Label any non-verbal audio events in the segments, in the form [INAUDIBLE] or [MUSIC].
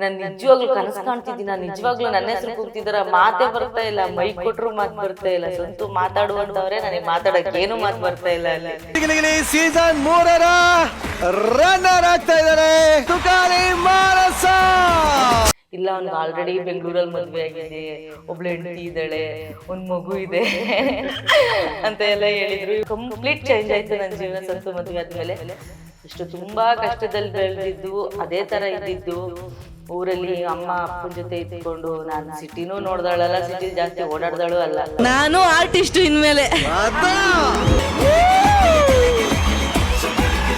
ನಾನು ನಿಜವಾಗ್ಲೂ ಕನಸು ಕಾಣ್ತಿದ್ದೀನಿ ನಾನು ನಿಜವಾಗ್ಲೂ ನನ್ನ ಹೆಸರು ಕೂಗ್ತಿದಾರ ಮಾತೇ ಬರ್ತಾ ಇಲ್ಲ ಮೈಕ್ ಕೊಟ್ರು ಮಾತು ಬರ್ತಾ ಇಲ್ಲ ಸ್ವಂತ ಮಾತಾಡುವಂತವ್ರೆ ನನಗೆ ಮಾತಾಡಕ್ಕೆ ಏನು ಮಾತು ಬರ್ತಾ ಇಲ್ಲ ಅಲ್ಲಿ. ಸೀಸನ್ ಮೂರರ ರನ್ನರ್ ಆಗ್ತಾ ಇದ್ದಾರೆ. ತುಕಾರಿ ಮಾನಸ ಇಲ್ಲ ಅವ್ನಿಗೆ ಆಲ್ರೆಡಿ ಬೆಂಗಳೂರಲ್ಲಿ ಮದುವೆ ಆಗಿದೆ. ಒಬ್ಳು ಹೆಂಡತಿ ಇದ್ದಾಳೆ. ಒಂದ್ ಮಗು ಇದೆ. [LAUGHS] ಅಂತ ಎಲ್ಲ ಹೇಳಿದ್ರು. ಕಂಪ್ಲೀಟ್ ಚೇಂಜ್ ಆಯ್ತು ನನ್ನ ಜೀವನ ಸಂತು ಮದುವೆ ಆದ್ಮೇಲೆ. ಅಷ್ಟು ತುಂಬಾ ಕಷ್ಟದಲ್ಲಿ ಬೆಳೆದಿದ್ದು ಅದೇ ತರ ಇದ್ದಿದ್ದು. ಊರಲ್ಲಿ ಅಮ್ಮ ಅಪ್ಪನ ಜೊತೆ ಇದ್ಕೊಂಡು ನಾನು ಸಿಟಿನೂ ನೋಡ್ದಾಳಲ್ಲ ಸಿಟಿ ಜಾಸ್ತಿ ಓಡಾಡ್ದಾಳು ಅಲ್ಲ. ನಾನು ಆರ್ಟಿಸ್ಟ್ ಇನ್ಮೇಲೆ.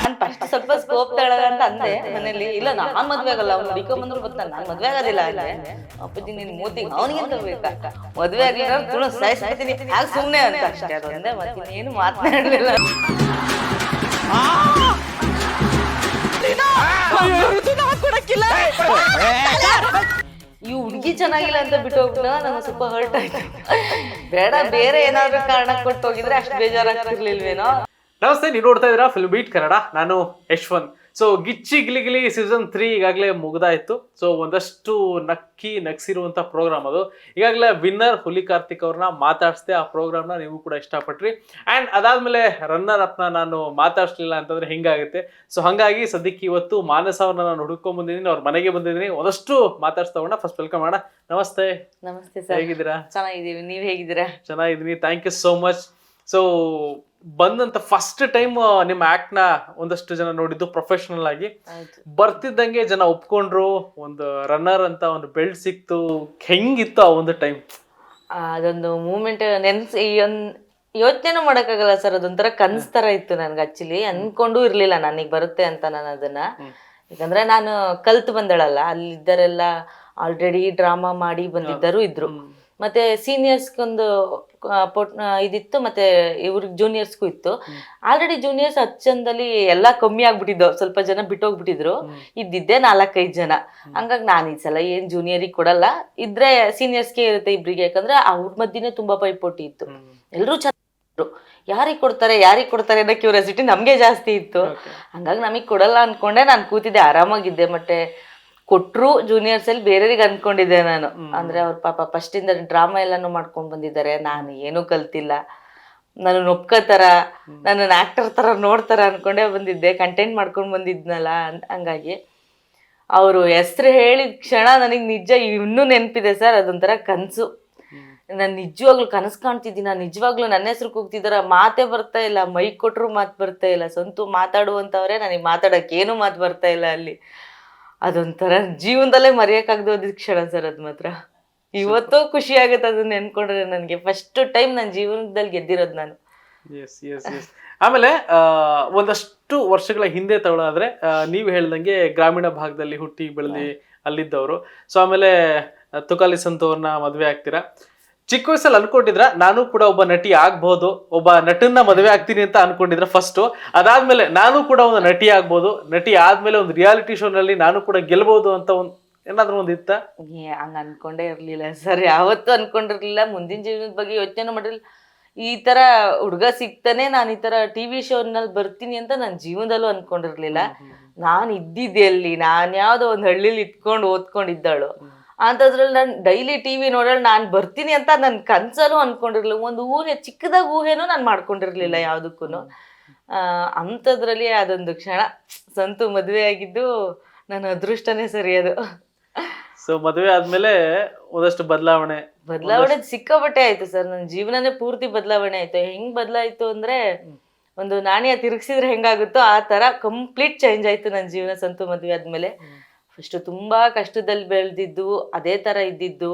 ನಾನು ಫಸ್ಟ್ ಸ್ವಲ್ಪ ಸ್ಕೋಪ್ ತಗೊಳ್ಳ ಅಂತ ಅಂದೆ ಮನೇಲಿ ಇಲ್ಲ ನಾನ್ ಮದ್ವೆ ಆಗಲ್ಲ ಅವ್ನು ಹುಡುಕೊಂಬಂದ್ರು ಬರ್ತಾನೆ ನಾನು ಮದ್ವೆ ಆಗೋದಿಲ್ಲ ಅಂದೆ. ಅಪ್ಪಜ್ಜಿ ನಿನ್ ಮೂತಿ ಅವನಿಗೆ ಮದ್ವೆ ಆಗ್ಲಿಲ್ಲ ತುಳು ಸಾಯಿಸ್ಬಿಡ್ತೀನಿ. ಆಗ ಸುಮ್ನೆ ಅಂತ? ಅಷ್ಟೇ ಅದೊಂದೇ ಮತ್ತೆ ಏನು ಮಾತನಾಡ್ಲಿಲ್ಲ. ಈ ಹುಡುಗಿ ಚೆನ್ನಾಗಿಲ್ಲ ಅಂತ ಬಿಟ್ಟು ಹೋಗ್ಬಿಟ್ಟ ನಂಗೆ ಸ್ವಲ್ಪ ಹರ್ಟ್ ಆಯ್ತು. ಬೇಡ ಬೇರೆ ಏನಾದ್ರು ಕಾರಣ ಕೊಟ್ಟು ಹೋಗಿದ್ರೆ ಅಷ್ಟು ಬೇಜಾರಾಗ್ತಿರ್ಲಿಲ್ವೇನೋ? ನಮಸ್ತೆ ನೀವು ನೋಡ್ತಾ ಇದ್ದೀರಾ ಫಿಲ್ಮ್ ಬೀಟ್ ಕನ್ನಡ ನಾನು Yashwant. So Gicchi Gili Gili season three ಈಗಾಗಲೇ ಮುಗ್ದಾಯ್ತು. ಸೊ ಒಂದಷ್ಟು ನಕ್ಕಿ ನಗ್ಸಿರುವಂಥ ಪ್ರೋಗ್ರಾಮ್ ಅದು. ಈಗಾಗಲೇ ವಿನ್ನರ್ ಹುಲಿ ಕಾರ್ತಿಕ್ ಅವ್ರನ್ನ ಮಾತಾಡಿಸ್ದೆ ಆ ಪ್ರೋಗ್ರಾಮ್ನ ನೀವು ಕೂಡ ಇಷ್ಟಪಟ್ರಿ. ಆ್ಯಂಡ್ ಅದಾದಮೇಲೆ ರನ್ನರ್ ಅಪ್ನ ನಾನು ಮಾತಾಡಿಸ್ಲಿಲ್ಲ ಅಂತಂದ್ರೆ ಹಿಂಗಾಗುತ್ತೆ. ಸೊ ಹಾಗಾಗಿ ಸದ್ಯಕ್ಕೆ ಇವತ್ತು ಮಾನಸ ಅವ್ರನ್ನ ನಾನು ಹುಡ್ಕೊಂಡ್ ಬಂದಿದ್ದೀನಿ. ಅವ್ರ ಮನೆಗೆ ಬಂದಿದ್ದೀನಿ. ಒಂದಷ್ಟು ಮಾತಾಡ್ಸ್ತಾ ಫಸ್ಟ್ ವೆಲ್ಕಮ್ ಮಾಡೋಣ. ನಮಸ್ತೆ. ನಮಸ್ತೆ ಸರ್. ಹೇಗಿದ್ದೀರಾ? ಚೆನ್ನಾಗಿದ್ದೀವಿ. ನೀವು ಹೇಗಿದ್ದೀರಾ? ಚೆನ್ನಾಗಿದ್ದೀನಿ. Thank you so much so ಬಂದಂತ ಫಸ್ಟ್ ಟೈಮ್ ನಿಮ್ಮ ಆಕ್ಟ್ನ ಒಂದಷ್ಟು ಜನ ನೋಡಿದ್ದು ಪ್ರೊಫೆಷನಲ್ ಆಗಿ. ಬರ್ತಿದ್ದಂಗೆ ಜನ ಒಪ್ಕೊಂಡ್ರು ಒಂದು ರನ್ನರ್ ಅಂತ ಒಂದು ಬೆಲ್ಟ್ ಸಿಕ್ತು ಹೆಂಗಿತ್ತು ಆ ಒಂದು ಟೈಮ್ ಅದೊಂದು ಮೂಮೆಂಟ್ ನೆನ್ಸ್ ಈ ಒಂದ್ ಯೋಚನೆ ಮಾಡಕ್ಕಾಗಲ್ಲ ಸರ್ ಅದೊಂಥರ ಕನ್ಸ್ ತರ ಇತ್ತು ನನ್ಗೆ ಆಕ್ಚುಲಿ ಅನ್ಕೊಂಡು ಇರ್ಲಿಲ್ಲ ನನಗೆ ಬರುತ್ತೆ ಅಂತ ನಾನು ಅದನ್ನ. ಯಾಕಂದ್ರೆ ನಾನು ಕಲ್ತು ಬಂದಳಲ್ಲ ಅಲ್ಲಿದ್ದರೆಲ್ಲ ಆಲ್ರೆಡಿ ಡ್ರಾಮಾ ಮಾಡಿ ಬಂದಿದ್ದರು ಇದ್ರು. ಮತ್ತೆ ಸೀನಿಯರ್ಸ್ಗೊಂದು ಇದಿತ್ತು ಮತ್ತೆ ಇವ್ರಿಗೆ ಜೂನಿಯರ್ಸ್ಗೂ ಇತ್ತು. ಆಲ್ರೆಡಿ ಜೂನಿಯರ್ಸ್ ಹತ್ತು ಜನದಲ್ಲಿ ಎಲ್ಲ ಕಮ್ಮಿ ಆಗ್ಬಿಟ್ಟಿದ್ದು ಸ್ವಲ್ಪ ಜನ ಬಿಟ್ಟೋಗ್ಬಿಟ್ಟಿದ್ರು. ಇದ್ದಿದ್ದೆ ನಾಲ್ಕೈದು ಜನ. ಹಂಗಾಗಿ ನಾನು ಈ ಸಲ ಏನ್ ಜೂನಿಯರಿಗೆ ಕೊಡಲ್ಲ. ಇದ್ರೆ ಸೀನಿಯರ್ಸ್ಗೆ ಇರುತ್ತೆ ಇಬ್ರಿಗೆ. ಯಾಕಂದ್ರೆ ಅವ್ರ ಮಧ್ಯೆ ತುಂಬಾ ಪೈಪೋಟಿ ಇತ್ತು. ಎಲ್ಲರೂ ಚೆನ್ನಾಗಿದ್ರು ಯಾರಿಗೆ ಕೊಡ್ತಾರೆ ಯಾರಿಗೆ ಕೊಡ್ತಾರೆ ಅನ್ನೋ ಕ್ಯೂರಿಯಾಸಿಟಿ ನಮಗೆ ಜಾಸ್ತಿ ಇತ್ತು. ಹಂಗಾಗಿ ನಮಗೆ ಕೊಡಲ್ಲ ಅನ್ಕೊಂಡೆ. ನಾನು ಕೂತಿದ್ದೆ ಆರಾಮಾಗಿದ್ದೆ ಮತ್ತೆ ಕೊಟ್ರು ಜೂನಿಯರ್ಸ್ ಅಲ್ಲಿ ಬೇರೆಯವ್ರಿಗೆ ಅನ್ಕೊಂಡಿದ್ದೆ ನಾನು. ಅಂದ್ರೆ ಅವ್ರ ಪಾಪ ಫಸ್ಟ್ ಇಂದ ಡ್ರಾಮಾ ಎಲ್ಲಾನು ಮಾಡ್ಕೊಂಡ್ ಬಂದಿದ್ದಾರೆ. ನಾನು ಏನೂ ಕಲ್ತಿಲ್ಲ. ನಾನು ಒಪ್ಕೋತಾರ ನಾನು ಆಕ್ಟರ್ ತರ ನೋಡ್ತಾರ ಅನ್ಕೊಂಡೇ ಬಂದಿದ್ದೆ. ಕಂಟೆಂಟ್ ಮಾಡ್ಕೊಂಡು ಬಂದಿದ್ನಲ್ಲ ಹಂಗಾಗಿ. ಅವರು ಹೆಸರು ಹೇಳಿದ ಕ್ಷಣ ನನಗೆ ನಿಜ ಇನ್ನೂ ನೆನಪಿದೆ ಸರ್. ಅದೊಂಥರ ಕನಸು. ನಾನು ನಿಜವಾಗ್ಲೂ ಕನಸು ಕಾಣ್ತಿದ್ದೀನಿ. ನಾನು ನಿಜವಾಗ್ಲೂ ನನ್ನ ಹೆಸರು ಕೂಗ್ತಿದಾರ ಮಾತೇ ಬರ್ತಾ ಇಲ್ಲ. ಮೈಕ್ ಕೊಟ್ಟರು ಮಾತು ಬರ್ತಾ ಇಲ್ಲ. ಸ್ವಂತ ಮಾತಾಡುವಂಥವ್ರೆ ನನಗೆ ಮಾತಾಡಕ್ಕೆ ಏನು ಮಾತು ಬರ್ತಾ ಇಲ್ಲ ಅಲ್ಲಿ. ಅದೊಂಥರ ಜೀವನದಲ್ಲೇ ಮರೆಯೋಕ್ಕಾಗದೆ ಹೋದಿದ್ ಕ್ಷಣ ಸರ್ ಅದು ಮಾತ್ರ. ಇವತ್ತು ಖುಷಿ ಆಗುತ್ತೆ ಅದನ್ನ ನೆನ್ಕೊಂಡ್ರೆ ನನಗೆ ಫಸ್ಟ್ ಟೈಮ್ ನನ್ನ ಜೀವನದಲ್ಲಿ ಗೆದ್ದಿರೋದು ನಾನು. ಎಸ್ ಎಸ್ ಎಸ್ ಆಮೇಲೆ ಒಂದಷ್ಟು ವರ್ಷಗಳ ಹಿಂದೆ ತಗೊಳ್ಳೋದಾದ್ರೆ ಆ, ನೀವು ಹೇಳ್ದಂಗೆ ಗ್ರಾಮೀಣ ಭಾಗದಲ್ಲಿ ಹುಟ್ಟಿ ಬೆಳೆದಿ ಅಲ್ಲಿದ್ದವರು. ಸೊ ಆಮೇಲೆ ತುಕಾಲಿ ಸಂತವ್ರನ್ನ ಮದುವೆ ಆಗ್ತೀರಾ? ಚಿಕ್ಕ ವಯಸ್ಸಲ್ಲಿ ಅನ್ಕೊಂಡಿದ್ರ ನಾನು ಕೂಡ ಒಬ್ಬ ನಟಿ ಆಗ್ಬಹುದು ಒಬ್ಬ ನಟನ್ನ ಮದುವೆ ಆಗ್ತೀನಿ ಅಂತ ಅನ್ಕೊಂಡಿದ್ರ ಫಸ್ಟ್ ಅದಾದ್ಮೇಲೆ ನಾನು ಕೂಡ ಒಂದು ನಟಿ ಆಗ್ಬೋದು ನಟಿ ಆದ್ಮೇಲೆ ಒಂದು ರಿಯಾಲಿಟಿ ಶೋನಲ್ಲಿ ನಾನು ಕೂಡ ಗೆಲ್ಬಹುದು ಅಂತ ಒಂದು ಏನಾದ್ರೂ ಒಂದು ಇತ್ತ? ಏ ಹಂಗ ಅನ್ಕೊಂಡೇ ಇರ್ಲಿಲ್ಲ ಸರ್ ಯಾವತ್ತೂ ಅನ್ಕೊಂಡಿರ್ಲಿಲ್ಲ. ಮುಂದಿನ ಜೀವನದ ಬಗ್ಗೆ ಯೋಚನೆ ಮಾಡಿರ್ಲಿಲ್ಲ. ಈ ತರ ಹುಡುಗ ಸಿಗ್ತಾನೆ ನಾನು ಈ ತರ ಟಿವಿ ಶೋನಲ್ಲಿ ಬರ್ತೀನಿ ಅಂತ ನನ್ನ ಜೀವನದಲ್ಲೂ ಅನ್ಕೊಂಡಿರ್ಲಿಲ್ಲ. ನಾನು ಇದ್ದಿದ್ದೆ ಅಲ್ಲಿ ನಾನು ಯಾವ್ದೋ ಒಂದು ಹಳ್ಳಿಲಿ ಇಟ್ಕೊಂಡು ಓದ್ಕೊಂಡಿದ್ದಾಳು. ಅಂಥದ್ರಲ್ಲಿ ನಾನು ಡೈಲಿ ಟಿ ವಿ ನೋಡೋಳು ನಾನು ಬರ್ತೀನಿ ಅಂತ ನನ್ನ ಕನ್ಸಲ್ಲೂ ಅಂದ್ಕೊಂಡಿರ್ಲಿಲ್ಲ ಒಂದು ಊಹೆ ಚಿಕ್ಕದಾಗ ಊಹೆನೂ ನಾನು ಮಾಡ್ಕೊಂಡಿರ್ಲಿಲ್ಲ ಯಾವುದಕ್ಕೂ ಅಂಥದ್ರಲ್ಲಿ ಅದೊಂದು ಕ್ಷಣ. ಸಂತು ಮದುವೆ ಆಗಿದ್ದು ನನ್ನ ಅದೃಷ್ಟನೇ ಸರಿ ಅದು. ಸೊ ಮದುವೆ ಆದ್ಮೇಲೆ ಒಂದಷ್ಟು ಬದಲಾವಣೆ. ಬದಲಾವಣೆ ಸಿಕ್ಕಾಪಟ್ಟೆ ಆಯ್ತು ಸರ್. ನನ್ನ ಜೀವನನೇ ಪೂರ್ತಿ ಬದಲಾವಣೆ ಆಯ್ತು. ಹೆಂಗ್ ಬದಲಾಯ್ತು ಅಂದ್ರೆ ಒಂದು ನಾಣ್ಯ ತಿರುಗಿಸಿದ್ರೆ ಹೆಂಗಾಗುತ್ತೋ ಆ ತರ ಕಂಪ್ಲೀಟ್ ಚೇಂಜ್ ಆಯ್ತು ನನ್ನ ಜೀವನ ಸಂತು ಮದುವೆ ಆದ್ಮೇಲೆ. ಫಸ್ಟ್ ತುಂಬಾ ಕಷ್ಟದಲ್ಲಿ ಬೆಳೆದಿದ್ದು ಅದೇ ತರ ಇದ್ದಿದ್ದು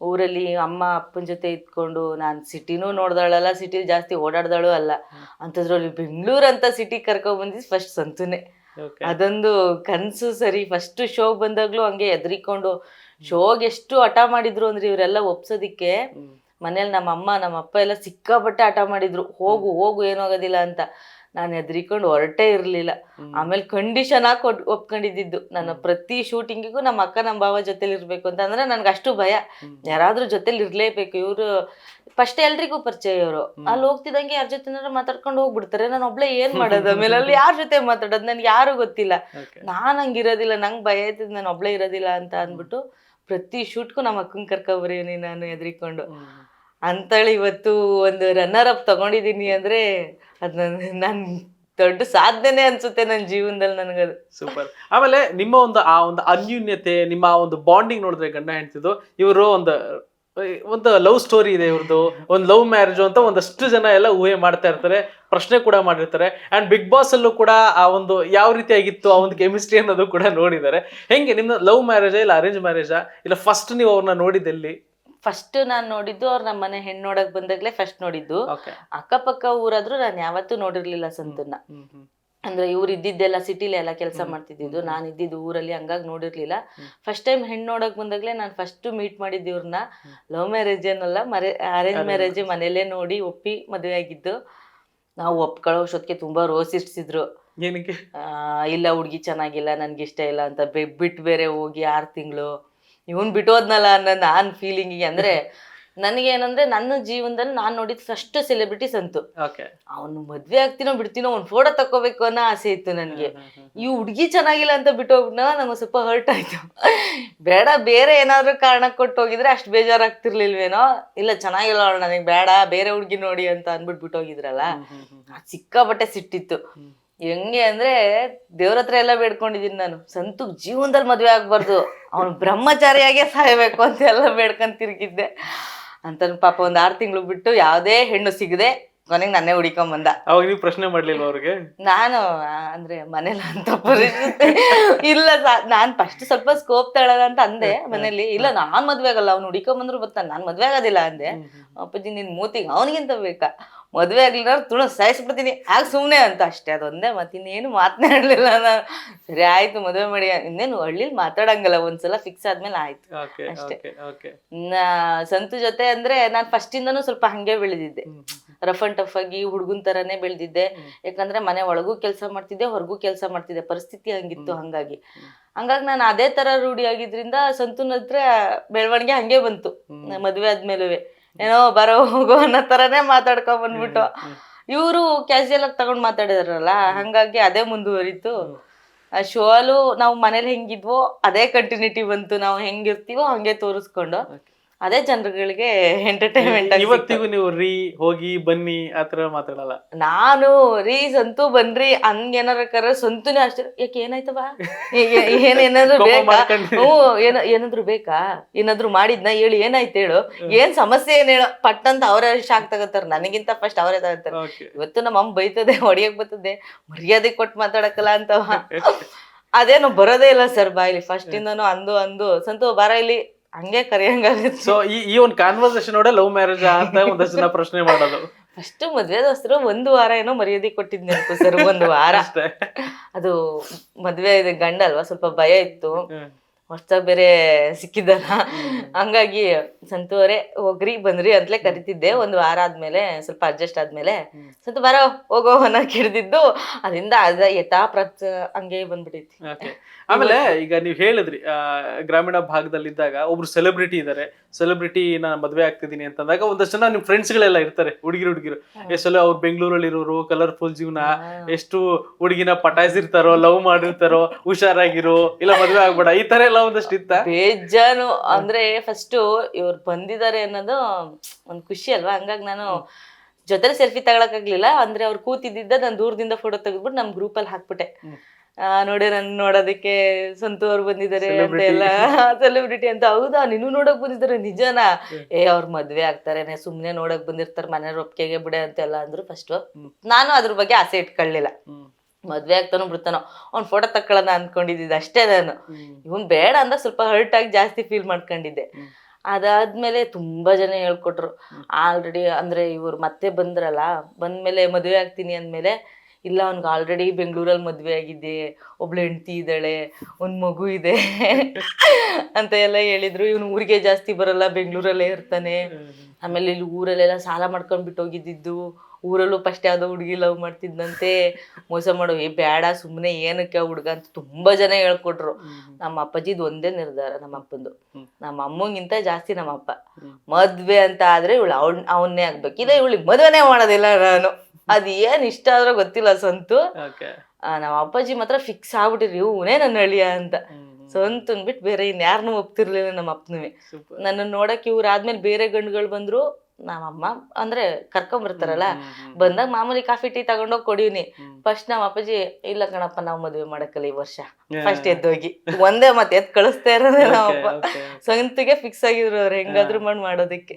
ಊರಲ್ಲಿ ಅಮ್ಮ ಅಪ್ಪನ ಜೊತೆ ಇದ್ಕೊಂಡು ನಾನು ಸಿಟಿನೂ ನೋಡ್ದಾಳಲ್ಲ ಸಿಟಿಲಿ ಜಾಸ್ತಿ ಓಡಾಡ್ದಾಳು ಅಲ್ಲ. ಅಂಥದ್ರಲ್ಲಿ ಬೆಂಗಳೂರು ಅಂತ ಸಿಟಿ ಕರ್ಕೊಂಡ್ ಬಂದಿದ್ದು ಫಸ್ಟ್ ಸಂತುನೇ ಅದೊಂದು ಕನ್ಸು ಸರಿ ಫಸ್ಟ್ ಶೋ ಬಂದಾಗ್ಲೂ ಹಂಗೆ ಎದ್ರಿಕೊಂಡು ಶೋಗೆ ಎಷ್ಟು ಹಠ ಮಾಡಿದ್ರು ಅಂದ್ರೆ ಇವರೆಲ್ಲ ಒಪ್ಸೋದಿಕ್ಕೆ ಮನೇಲಿ ನಮ್ಮ ಅಮ್ಮ ನಮ್ಮ ಅಪ್ಪ ಎಲ್ಲ ಸಿಕ್ಕಾಪಟ್ಟೆ ಹಠ ಮಾಡಿದ್ರು. ಹೋಗು ಹೋಗು ಏನೂ ಆಗೋದಿಲ್ಲ ಅಂತ. ನಾನು ಹೆದರಿಕೊಂಡು ಹೊರಟೇ ಇರಲಿಲ್ಲ. ಆಮೇಲೆ ಕಂಡೀಷನ್ ಹಾಕಿ ಒಪ್ಕೊಂಡಿದ್ದಿದ್ದು. ನನ್ನ ಪ್ರತಿ ಶೂಟಿಂಗಿಗೂ ನಮ್ಮ ಅಕ್ಕ ನಮ್ಮ ಭಾವ ಜೊತೆಲಿ ಇರಬೇಕು ಅಂತ ಅಂದ್ರೆ ನನ್ಗೆ ಅಷ್ಟು ಭಯ. ಯಾರಾದ್ರೂ ಜೊತೆಲಿ ಇರ್ಲೇಬೇಕು. ಇವರು ಫಸ್ಟ್ ಎಲ್ರಿಗೂ ಪರಿಚಯ ಇವರು [LAUGHS] ಅಲ್ಲಿ ಹೋಗ್ತಿದಂಗೆ ಯಾರ ಜೊತೆ ಮಾತಾಡ್ಕೊಂಡು ಹೋಗ್ಬಿಡ್ತಾರೆ. ನಾನು ಒಬ್ಳೆ ಏನ್ ಮಾಡೋದು? ಆಮೇಲೆ ಅಲ್ಲಿ ಯಾರ ಜೊತೆ ಮಾತಾಡೋದು? ನನ್ಗೆ ಯಾರು ಗೊತ್ತಿಲ್ಲ. ನಾನು ಹಂಗಿರೋದಿಲ್ಲ. ನಂಗೆ ಭಯ ಆಯ್ತದ ನಾನು ಒಬ್ಳೆ ಇರೋದಿಲ್ಲ ಅಂತ ಅಂದ್ಬಿಟ್ಟು ಪ್ರತಿ ಶೂಟ್ಗೂ ನಮ್ಮ ಅಕ್ಕನ ಕರ್ಕೊಬರೀನಿ ನಾನು ಎದ್ರಿಕೊಂಡು ಅಂತೇಳಿ ಇವತ್ತು ಒಂದು ರನ್ನರ್ ಅಪ್ ತಗೊಂಡಿದ್ದೀನಿ ಅಂದ್ರೆ ಅದ್ ನನ್ನ ನನ್ ದೊಡ್ಡ ಸಾಧನೆ ಅನ್ಸುತ್ತೆ ನನ್ನ ಜೀವನದಲ್ಲಿ ನನಗದು. ಸೂಪರ್ ಆಮೇಲೆ ನಿಮ್ಮ ಒಂದು ಆ ಒಂದು ಅನ್ಯೂನ್ಯತೆ, ನಿಮ್ಮ ಆ ಒಂದು ಬಾಂಡಿಂಗ್ ನೋಡಿದ್ರೆ ಗಂಡ ಹೆಂಡ್ತಿದ್ದು ಇವರು ಒಂದು ಒಂದು ಲವ್ ಸ್ಟೋರಿ ಇದೆ ಇವ್ರದ್ದು ಒಂದು ಲವ್ ಮ್ಯಾರೇಜ್ ಅಂತ ಒಂದಷ್ಟು ಜನ ಎಲ್ಲ ಊಹೆ ಮಾಡ್ತಾ ಇರ್ತಾರೆ, ಪ್ರಶ್ನೆ ಕೂಡ ಮಾಡಿರ್ತಾರೆ ಅಂಡ್ ಬಿಗ್ ಬಾಸ್ ಅಲ್ಲೂ ಕೂಡ ಆ ಒಂದು ಯಾವ ರೀತಿ ಆಗಿತ್ತು ಆ ಒಂದು ಕೆಮಿಸ್ಟ್ರಿ ಅನ್ನೋದು ಕೂಡ ನೋಡಿದ್ದಾರೆ. ಹೆಂಗೆ ನಿಮ್ಮ ಲವ್ ಮ್ಯಾರೇಜಾ ಇಲ್ಲ ಅರೇಂಜ್ ಮ್ಯಾರೇಜಾ ಇಲ್ಲ ಫಸ್ಟ್ ನೀವು ಅವ್ರನ್ನ ನೋಡಿದ್ದೆಲ್ಲಿ? ಫಸ್ಟ್ ನಾನ್ ನೋಡಿದ್ದು ಅವ್ರ ನಮ್ಮ ಮನೆ ಹೆಣ್ಣು ನೋಡಕ್ ಬಂದಾಗ್ಲೇ ಫಸ್ಟ್ ನೋಡಿದ್ದು. ಅಕ್ಕಪಕ್ಕ ಊರಾದ್ರೂ ನಾನು ಯಾವತ್ತೂ ನೋಡಿರ್ಲಿಲ್ಲ ಸಂತನ್ನ. ಅಂದ್ರೆ ಇವ್ರು ಇದ್ದಿದ್ದೆಲ್ಲ ಸಿಟಿಲಿ ಎಲ್ಲ ಕೆಲಸ ಮಾಡ್ತಿದ್ದಿದ್ದು. ನಾನು ಇದ್ದಿದ್ದು ಊರಲ್ಲಿ ಹಂಗಾಗಿ ನೋಡಿರ್ಲಿಲ್ಲ. ಫಸ್ಟ್ ಟೈಮ್ ಹೆಣ್ಣು ನೋಡಕ್ ಬಂದಾಗ್ಲೇ ನಾನು ಫಸ್ಟ್ ಮೀಟ್ ಮಾಡಿದ್ದು ಇವ್ರನ್ನ ಲವ್ ಮ್ಯಾರೇಜ್ ಏನಲ್ಲ ಮರೆ ಅರೇಂಜ್ ಮ್ಯಾರೇಜ್ ಮನೇಲೇ ನೋಡಿ ಒಪ್ಪಿ ಮದುವೆ ಆಗಿದ್ದು. ನಾವು ಒಪ್ಕೊಳ್ಳೋ ಅಷ್ಟೊತ್ತಿಗೆ ತುಂಬಾ ರೋಸ್ ಆ, ಇಲ್ಲ ಹುಡ್ಗಿ ಚೆನ್ನಾಗಿಲ್ಲ ನನ್ಗೆ ಇಷ್ಟ ಇಲ್ಲ ಅಂತ ಬಿಟ್ಟು ಬೇರೆ ಹೋಗಿ ಆರು ತಿಂಗಳು. ಇವನ್ ಬಿಟ್ಟೋದ್ನಲ್ಲ ಅನ್ನೋ ನಾನ್ ಫೀಲಿಂಗಿಗೆ ಅಂದ್ರೆ [LAUGHS] ನನಗೇನಂದ್ರೆ ನನ್ನ ಜೀವನದಲ್ಲಿ ನಾನು ನೋಡಿದ ಫಸ್ಟ್ ಸೆಲೆಬ್ರಿಟೀಸ್ ಅಂತು ಅವನು ಮದ್ವೆ ಆಗ್ತೀನೋ ಬಿಡ್ತೀನೋ ಒಂದು ಫೋಟೋ ತಕ್ಕೋಬೇಕು ಅನ್ನೋ ಆಸೆ ಇತ್ತು ನನಗೆ. ಈ ಹುಡುಗಿ ಚೆನ್ನಾಗಿಲ್ಲ ಅಂತ ಬಿಟ್ಟು ಹೋಗ್ಬಿಟ್ನಲ್ಲ ನಂಗೆ ಸ್ವಲ್ಪ ಹರ್ಟ್ ಆಯ್ತು. [LAUGHS] ಬೇಡ ಬೇರೆ ಏನಾದ್ರೂ ಕಾರಣ ಕೊಟ್ಟು ಹೋಗಿದ್ರೆ ಅಷ್ಟು ಬೇಜಾರಾಗ್ತಿರ್ಲಿಲ್ವೇನೋ? ಇಲ್ಲ ಚೆನ್ನಾಗಿಲ್ಲ ಅವಳು ನನಗೆ ಬೇಡ ಬೇರೆ ಹುಡುಗಿ ನೋಡಿ ಅಂತ ಅಂದ್ಬಿಟ್ಟು ಬಿಟ್ಟೋಗಿದ್ರಲ್ಲ? ಅದ್ ಸಿಕ್ಕಾಪಟ್ಟೆ ಸಿಟ್ಟಿತ್ತು. ಹೆಂಗೆ ಅಂದ್ರೆ ದೇವ್ರ ಹತ್ರ ಎಲ್ಲ ಬೇಡ್ಕೊಂಡಿದೀನಿ ನಾನು. ಸಂತು ಜೀವನದಲ್ಲಿ ಮದ್ವೆ ಆಗ್ಬಾರ್ದು. ಅವನು ಬ್ರಹ್ಮಚಾರಿಯಾಗೆ ಸಾಯಬೇಕು ಅಂತ ಎಲ್ಲ ಬೇಡ್ಕೊಂಡ್ ತಿರುಗಿದ್ದೆ. ಅಂತ ಪಾಪ ಒಂದ್ ಆರು ತಿಂಗಳು ಬಿಟ್ಟು ಯಾವುದೇ ಹೆಣ್ಣು ಸಿಗದೆ ಕೊನೆಗೆ ನನ್ನೇ ಹುಡಿಕೊಂಡ್ ಬಂದ. ಅವಾಗ ನೀವು ಪ್ರಶ್ನೆ ಮಾಡ್ಲಿಲ್ಲ ಅವ್ರಿಗೆ? ನಾನು ಅಂದ್ರೆ ಮನೇಲಿ ಅಂತ ಪರಿಸ್ಥಿತಿ ಇಲ್ಲ ಸಾ- ನಾನ್ ಫಸ್ಟ್ ಸ್ವಲ್ಪ ಸ್ಕೋಪ್ ತಗೊಳ್ಳೋಣ ಅಂತ ಅಂದೆ ಮನೇಲಿ. ಇಲ್ಲ ನಾನ್ ಮದ್ವೆ ಆಗಲ್ಲ ಅವ್ನು ಹುಡಿಕೊಂಡ್ ಬಂದ್ರು ಬರ್ತಾನೆ. ನಾನ್ ಮದ್ವೆ ಆಗೋದಿಲ್ಲ ಅಂದೆ. ಅಪ್ಪಾಜಿ ನಿನ್ ಮೂತಿಗೆ ಅವನಿಗಿಂತ ಬೇಕಾ? ಮದ್ವೆ ಆಗ್ಲಿಲ್ಲ ತುಳು ಸಾಯಿಸ್ಬಿಡ್ತೀನಿ. ಆಗ ಸುಮ್ನೆ ಅಂತ ಅಷ್ಟೇ ಅದೊಂದೇ ಮತ್ತೆ ಇನ್ನೇನು ಮಾತನಾಡ್ಲಿಲ್ಲ ನಾನು. ಸರಿ ಆಯ್ತು ಮದುವೆ ಮಾಡಿ. ಇನ್ನೇನು ಹಳ್ಳಿಲಿ ಮಾತಾಡಂಗಲ್ಲ ಒಂದ್ಸಲ ಫಿಕ್ಸ್ ಆದ್ಮೇಲೆ ಆಯ್ತು. ಅಷ್ಟೇ. ಸಂತು ಜೊತೆ ಅಂದ್ರೆ ನಾನ್ ಫಸ್ಟ್ ಇಂದನೂ ಸ್ವಲ್ಪ ಹಂಗೆ ಬೆಳೆದಿದ್ದೆ. ರಫ್ ಅಂಡ್ ಟಫ್ ಆಗಿ ಹುಡುಗನ್ ತರಾನೇ ಬೆಳೆದಿದ್ದೆ. ಯಾಕಂದ್ರೆ ಮನೆ ಒಳಗೂ ಕೆಲಸ ಮಾಡ್ತಿದ್ದೆ ಹೊರಗೂ ಕೆಲಸ ಮಾಡ್ತಿದ್ದೆ. ಪರಿಸ್ಥಿತಿ ಹಂಗಿತ್ತು ಹಂಗಾಗಿ. ಹಂಗಾಗಿ ನಾನು ಅದೇ ತರ ರೂಢಿ ಆಗಿದ್ರಿಂದ ಸಂತುನ ಹತ್ರ ಬೆಳವಣಿಗೆ ಹಂಗೆ ಬಂತು. ಮದ್ವೆ ಆದ್ಮೇಲೆ ಏನೋ ಬರೋ ಹೋಗೋ ಅನ್ನೋ ತರನೇ ಮಾತಾಡ್ಕೊಂಡ್ ಬಂದ್ಬಿಟ್ಟು. ಇವರು ಕ್ಯಾಶುಯಲ್ ಆಗಿ ತಗೊಂಡ್ ಮಾತಾಡಿದಾರಲ್ಲ ಹಂಗಾಗಿ ಅದೇ ಮುಂದುವರಿತು. ಆ ಶೋ ಅಲ್ಲೂ ನಾವು ಮನೇಲಿ ಹೆಂಗಿದ್ವೋ ಅದೇ ಕಂಟಿನ್ಯೂಟಿ ಬಂತು. ನಾವು ಹೆಂಗಿರ್ತೀವೋ ಹಂಗೆ ತೋರಿಸ್ಕೊಂಡು. ಅದೇ ಜನರುಗಳಿಗೆ ಎಂಟರ್ಟೈನ್ಮೆಂಟ್ ಇವತ್ತಿಗೂ ನೀವು ರೀ ಹೋಗಿ ಬನ್ನಿ ಆತರ ಮಾತಾಡಲ್ಲ. ನಾನು ರೀ ಸಂತು ಬನ್ರಿ ಹಂಗೇನಾರ ಕರ ಸಂತುನೇ ಅಷ್ಟೇ. ಯಾಕೆ ಏನಾಯ್ತವ? ಏನ್ ಏನಾದ್ರು ಬೇಕಾ. ಹ್ಞೂ ಏನ ಏನಾದ್ರು ಬೇಕಾ? ಏನಾದ್ರು ಮಾಡಿದ್ನ ಹೇಳಿ ಏನಾಯ್ತು ಹೇಳು? ಏನ್ ಸಮಸ್ಯೆ ಏನ್ ಹೇಳು? ಪಟ್ಟಂತ ಅವರೇ ಶಾಕ್ ತಗೋತಾರ. ನನಗಿಂತ ಫಸ್ಟ್ ಅವರೇ ತಗೋತಾರೆ. ಇವತ್ತು ನಮ್ಮ ಅಮ್ಮ ಬೈತದೆ ಹೊಡಿಯಕ್ ಬರ್ತದೆ. ಮರ್ಯಾದೆ ಕೊಟ್ಟು ಮಾತಾಡಕಲ್ಲ ಅಂತವ. [LAUGHS] ಅದೇನು ಬರೋದೇ ಇಲ್ಲ ಸರ್ ಬಾಯ್ಲಿ ಫಸ್ಟ್ ಇಂದನು ಅಂದು ಅಂದು. ಸಂತು ಬಾರ ಇಲ್ಲಿ. ಹಂಗೆ ಕರೆಯಂಗಾಗುತ್ತೆ ಸೊ ಈ ಈ ಒಂದು ಕಾನ್ವರ್ಸೇಷನ್ ನೋಡ ಲವ್ ಮ್ಯಾರೇಜ್ ಅಂತ ಒಂದಷ್ಟು ಜನ ಪ್ರಶ್ನೆ ಮಾಡೋದು. ಫಸ್ಟ್ ಮದ್ವೆ ದೋಸ್ತರು ಒಂದು ವಾರ ಏನೋ ಮರ್ಯಾದೆ ಕೊಟ್ಟಿದ್ನಿ ಸರ್ ಒಂದು ವಾರ. ಅಷ್ಟೇ. ಅದು ಮದ್ವೆ ಇದೆ ಗಂಡ ಅಲ್ವಾ ಸ್ವಲ್ಪ ಭಯ ಇತ್ತು. ಹೊಸ್ದಾಗ ಬೇರೆ ಸಿಕ್ಕಿದ್ದಲ್ಲ. ಹಂಗಾಗಿ ಸಂತುವರೆ ಹೋಗ್ರಿ ಬಂದ್ರಿ ಅಂತಲೇ ಕರಿತಿದ್ದೆ. ಒಂದು ವಾರ ಆದ್ಮೇಲೆ ಸ್ವಲ್ಪ ಅಡ್ಜಸ್ಟ್ ಆದ್ಮೇಲೆ. ಸಂತು ಬರೋ ಹೋಗೋ ಅನ್ನ ಕಿಡ್ದಿದ್ದು ಅದರಿಂದ ಅದ ಯಥಾ ಪ್ರತ್ ಹಂಗೆ ಬಂದ್ಬಿಟ್ಟಿತ್ತು. ಆಮೇಲೆ ಈಗ ನೀವು ಹೇಳಿದ್ರಿ ಗ್ರಾಮೀಣ ಗ್ರಾಮೀಣ ಭಾಗದಲ್ಲಿದ್ದಾಗ ಒಬ್ರು ಸೆಲೆಬ್ರಿಟಿ ಇದ್ದಾರೆ ಸೆಲೆಬ್ರಿಟಿ ನಾನು ಮದ್ವೆ ಆಗ್ತಿದ್ದೀನಿ ಅಂತಂದಾಗ ಒಂದಷ್ಟು ಜನ ನಿಮ್ ಫ್ರೆಂಡ್ಸ್ ಗಳೆಲ್ಲ ಇರ್ತಾರೆ ಹುಡುಗಿರು ಹುಡುಗಿರು. ಎಷ್ಟೆಲ್ಲ ಅವ್ರು ಬೆಂಗಳೂರಲ್ಲಿ ಇರೋರು ಕಲರ್ಫುಲ್ ಜೀವನ ಎಷ್ಟು ಹುಡುಗಿನ ಪಟಾಯಿಸಿರ್ತಾರೋ ಲವ್ ಮಾಡಿರ್ತಾರೋ ಹುಷಾರಾಗಿರೋ ಇಲ್ಲ ಮದ್ವೆ ಆಗ್ಬೇಡ ಈ ತರ ಎಲ್ಲ ಒಂದಷ್ಟು ಇತ್ತ? ಬೇಜಾನು ಅಂದ್ರೆ ಫಸ್ಟ್ ಇವ್ರು ಬಂದಿದ್ದಾರೆ ಅನ್ನೋದು ಒಂದ್ ಖುಷಿ ಅಲ್ವಾ? ಹಂಗಾಗಿ ನಾನು ಜೊತೆ ಸೆಲ್ಫಿ ತಗೊಳಕ್ಕಾಗ್ಲಿಲ್ಲ ಅಂದ್ರೆ ಅವ್ರು ಕೂತಿದ್ದ ನಾನು ದೂರದಿಂದ ಫೋಟೋ ತೆಗೆದ್ಬಿಟ್ಟು ನಮ್ ಗ್ರೂಪ್ ಅಲ್ಲಿ ಹಾಕ್ಬಿಟ್ಟೆ. ನೋಡಿ ನನ್ ನೋಡೋದಕ್ಕೆ ಸಂತು ಅವ್ರು ಬಂದಿದ್ದಾರೆ ಅಂತ ಎಲ್ಲ. [LAUGHS] ಸೆಲೆಬ್ರಿಟಿ ಅಂತ. ಹೌದಾ? ನೀನು ನೋಡಕ್ ಬಂದಿದ್ದಾರೆ? ನಿಜನಾ? ಏ. ಅವ್ರ ಮದ್ವೆ ಆಗ್ತಾರೆ ಸುಮ್ನೆ ನೋಡಕ್ ಬಂದಿರ್ತಾರೆ ಮನೆಯವ್ರ ಬಿಡ ಬಿಡೆ ಅಂತೆಲ್ಲ ಅಂದ್ರು ಫಸ್ಟ್ ನಾನು ಅದ್ರ ಬಗ್ಗೆ ಆಸೆ ಇಟ್ಕೊಳ್ಳಿಲ್ಲ ಮದ್ವೆ ಆಗ್ತಾನು ಬಿಡ್ತಾನೋ ಅವ್ನ್ ಫೋಟೋ ತಕ್ಕೊಳ್ಳೋಣ ಅನ್ಕೊಂಡಿದ್ದಿದ್ದು ಅಷ್ಟೇ ನಾನು. ಇವನ್ ಬೇಡ ಅಂದ ಸ್ವಲ್ಪ ಹರ್ಟ್ ಆಗಿ ಜಾಸ್ತಿ ಫೀಲ್ ಮಾಡ್ಕೊಂಡಿದ್ದೆ. ಅದಾದ್ಮೇಲೆ ತುಂಬಾ ಜನ ಹೇಳ್ಕೊಟ್ರು. ಆಲ್ರೆಡಿ ಅಂದ್ರೆ ಇವ್ರು ಮತ್ತೆ ಬಂದ್ರಲ್ಲ ಬಂದ್ಮೇಲೆ ಮದ್ವೆ ಆಗ್ತೀನಿ ಅಂದ್ಮೇಲೆ ಇಲ್ಲ ಅವ್ನಿಗೆ ಆಲ್ರೆಡಿ ಬೆಂಗಳೂರಲ್ಲಿ ಮದುವೆ ಆಗಿದೆ ಒಬ್ಳು ಹೆಂಡತಿ ಇದ್ದಾಳೆ ಒಂದು ಮಗು ಇದೆ [LAUGHS] ಅಂತ ಎಲ್ಲ ಹೇಳಿದ್ರು. ಇವನು ಊರಿಗೆ ಜಾಸ್ತಿ ಬರಲ್ಲ ಬೆಂಗಳೂರಲ್ಲೇ ಇರ್ತಾನೆ. ಆಮೇಲೆ ಇಲ್ಲಿ ಊರಲ್ಲೆಲ್ಲ ಸಾಲ ಮಾಡ್ಕೊಂಡು ಬಿಟ್ಟು ಹೋಗಿದ್ದಿದ್ದು ಊರಲ್ಲೂ ಫಸ್ಟ್ ಯಾವ್ದೋ ಹುಡುಗಿ ಲವ್ ಮಾಡ್ತಿದ್ದಂತೆ ಮೋಸ ಮಾಡೋ ಏ ಬೇಡ ಸುಮ್ಮನೆ ಏನಕ್ಕೆ ಹುಡುಗ ಅಂತ ತುಂಬಾ ಜನ ಹೇಳ್ಕೊಟ್ರು. ನಮ್ಮ ಅಪ್ಪಾಜಿದ್ ಒಂದೇ ನಿರ್ಧಾರ ನಮ್ಮ ಅಪ್ಪಂದು. ನಮ್ಮ ಅಮ್ಮಂಗಿಂತ ಜಾಸ್ತಿ ನಮ್ಮ ಅಪ್ಪ. ಮದ್ವೆ ಅಂತ ಆದ್ರೆ ಇವಳು ಅವನ್ ಅವನ್ನೇ ಆಗ್ಬೇಕು. ಇದೆ ಇವಳಿಗೆ ಮದ್ವೆನೆ ಮಾಡೋದಿಲ್ಲ ನಾನು. ಅದ್ ಏನ್ ಇಷ್ಟ ಆದ್ರೂ ಗೊತ್ತಿಲ್ಲ ಸಂತು. ನಮ್ಮ ಅಪ್ಪಾಜಿ ಮಾತ್ರ ಫಿಕ್ಸ್ ಆಗ್ಬಿಟ್ಟಿರಿ ಇವನೇ ನನ್ನ ಅಳಿಯ ಅಂತ. ಸ್ವಂತ ಬಿಟ್ಟು ಬೇರೆ ಇನ್ಯಾರನ್ನೂ ಒಪ್ತಿರ್ಲಿಲ್ಲ ನಮ್ಮ ಅಪ್ಪನೂ ನನ್ನ ನೋಡಕ್ ಇವ್ರು ಆದ್ಮೇಲೆ ಬೇರೆ ಗಂಡುಗಳು ಬಂದ್ರು ನಮ್ಮಮ್ಮ ಅಂದ್ರೆ ಕರ್ಕೊಂಡ್ ಬರ್ತಾರಲ್ಲ ಬಂದಾಗ ಮಾಮೂಲಿ ಕಾಫಿ ಟೀ ತಗೊಂಡೋಗಿ ಕೊಡೀನಿ ಫಸ್ಟ್ ನಮ್ಮ ಅಪ್ಪಾಜಿ ಇಲ್ಲ ಕಣಪ್ಪ ನಾವು ಮದ್ವೆ ಮಾಡಕ್ಕಲ್ಲ ಈ ವರ್ಷ. ಫಸ್ಟ್ ಎದ್ದೋಗಿ. ಒಂದೇ ಮತ್ತೆ ಎದ್ ಕಳಿಸ್ತಾ ಇರೋದೇ ನಮ್ಮಪ್ಪ. ಸ್ವಂತಿಗೆ ಫಿಕ್ಸ್ ಆಗಿದ್ರು ಅವ್ರು ಹೆಂಗಾದ್ರು ಮಾಡಿ ಮಾಡೋದಕ್ಕೆ.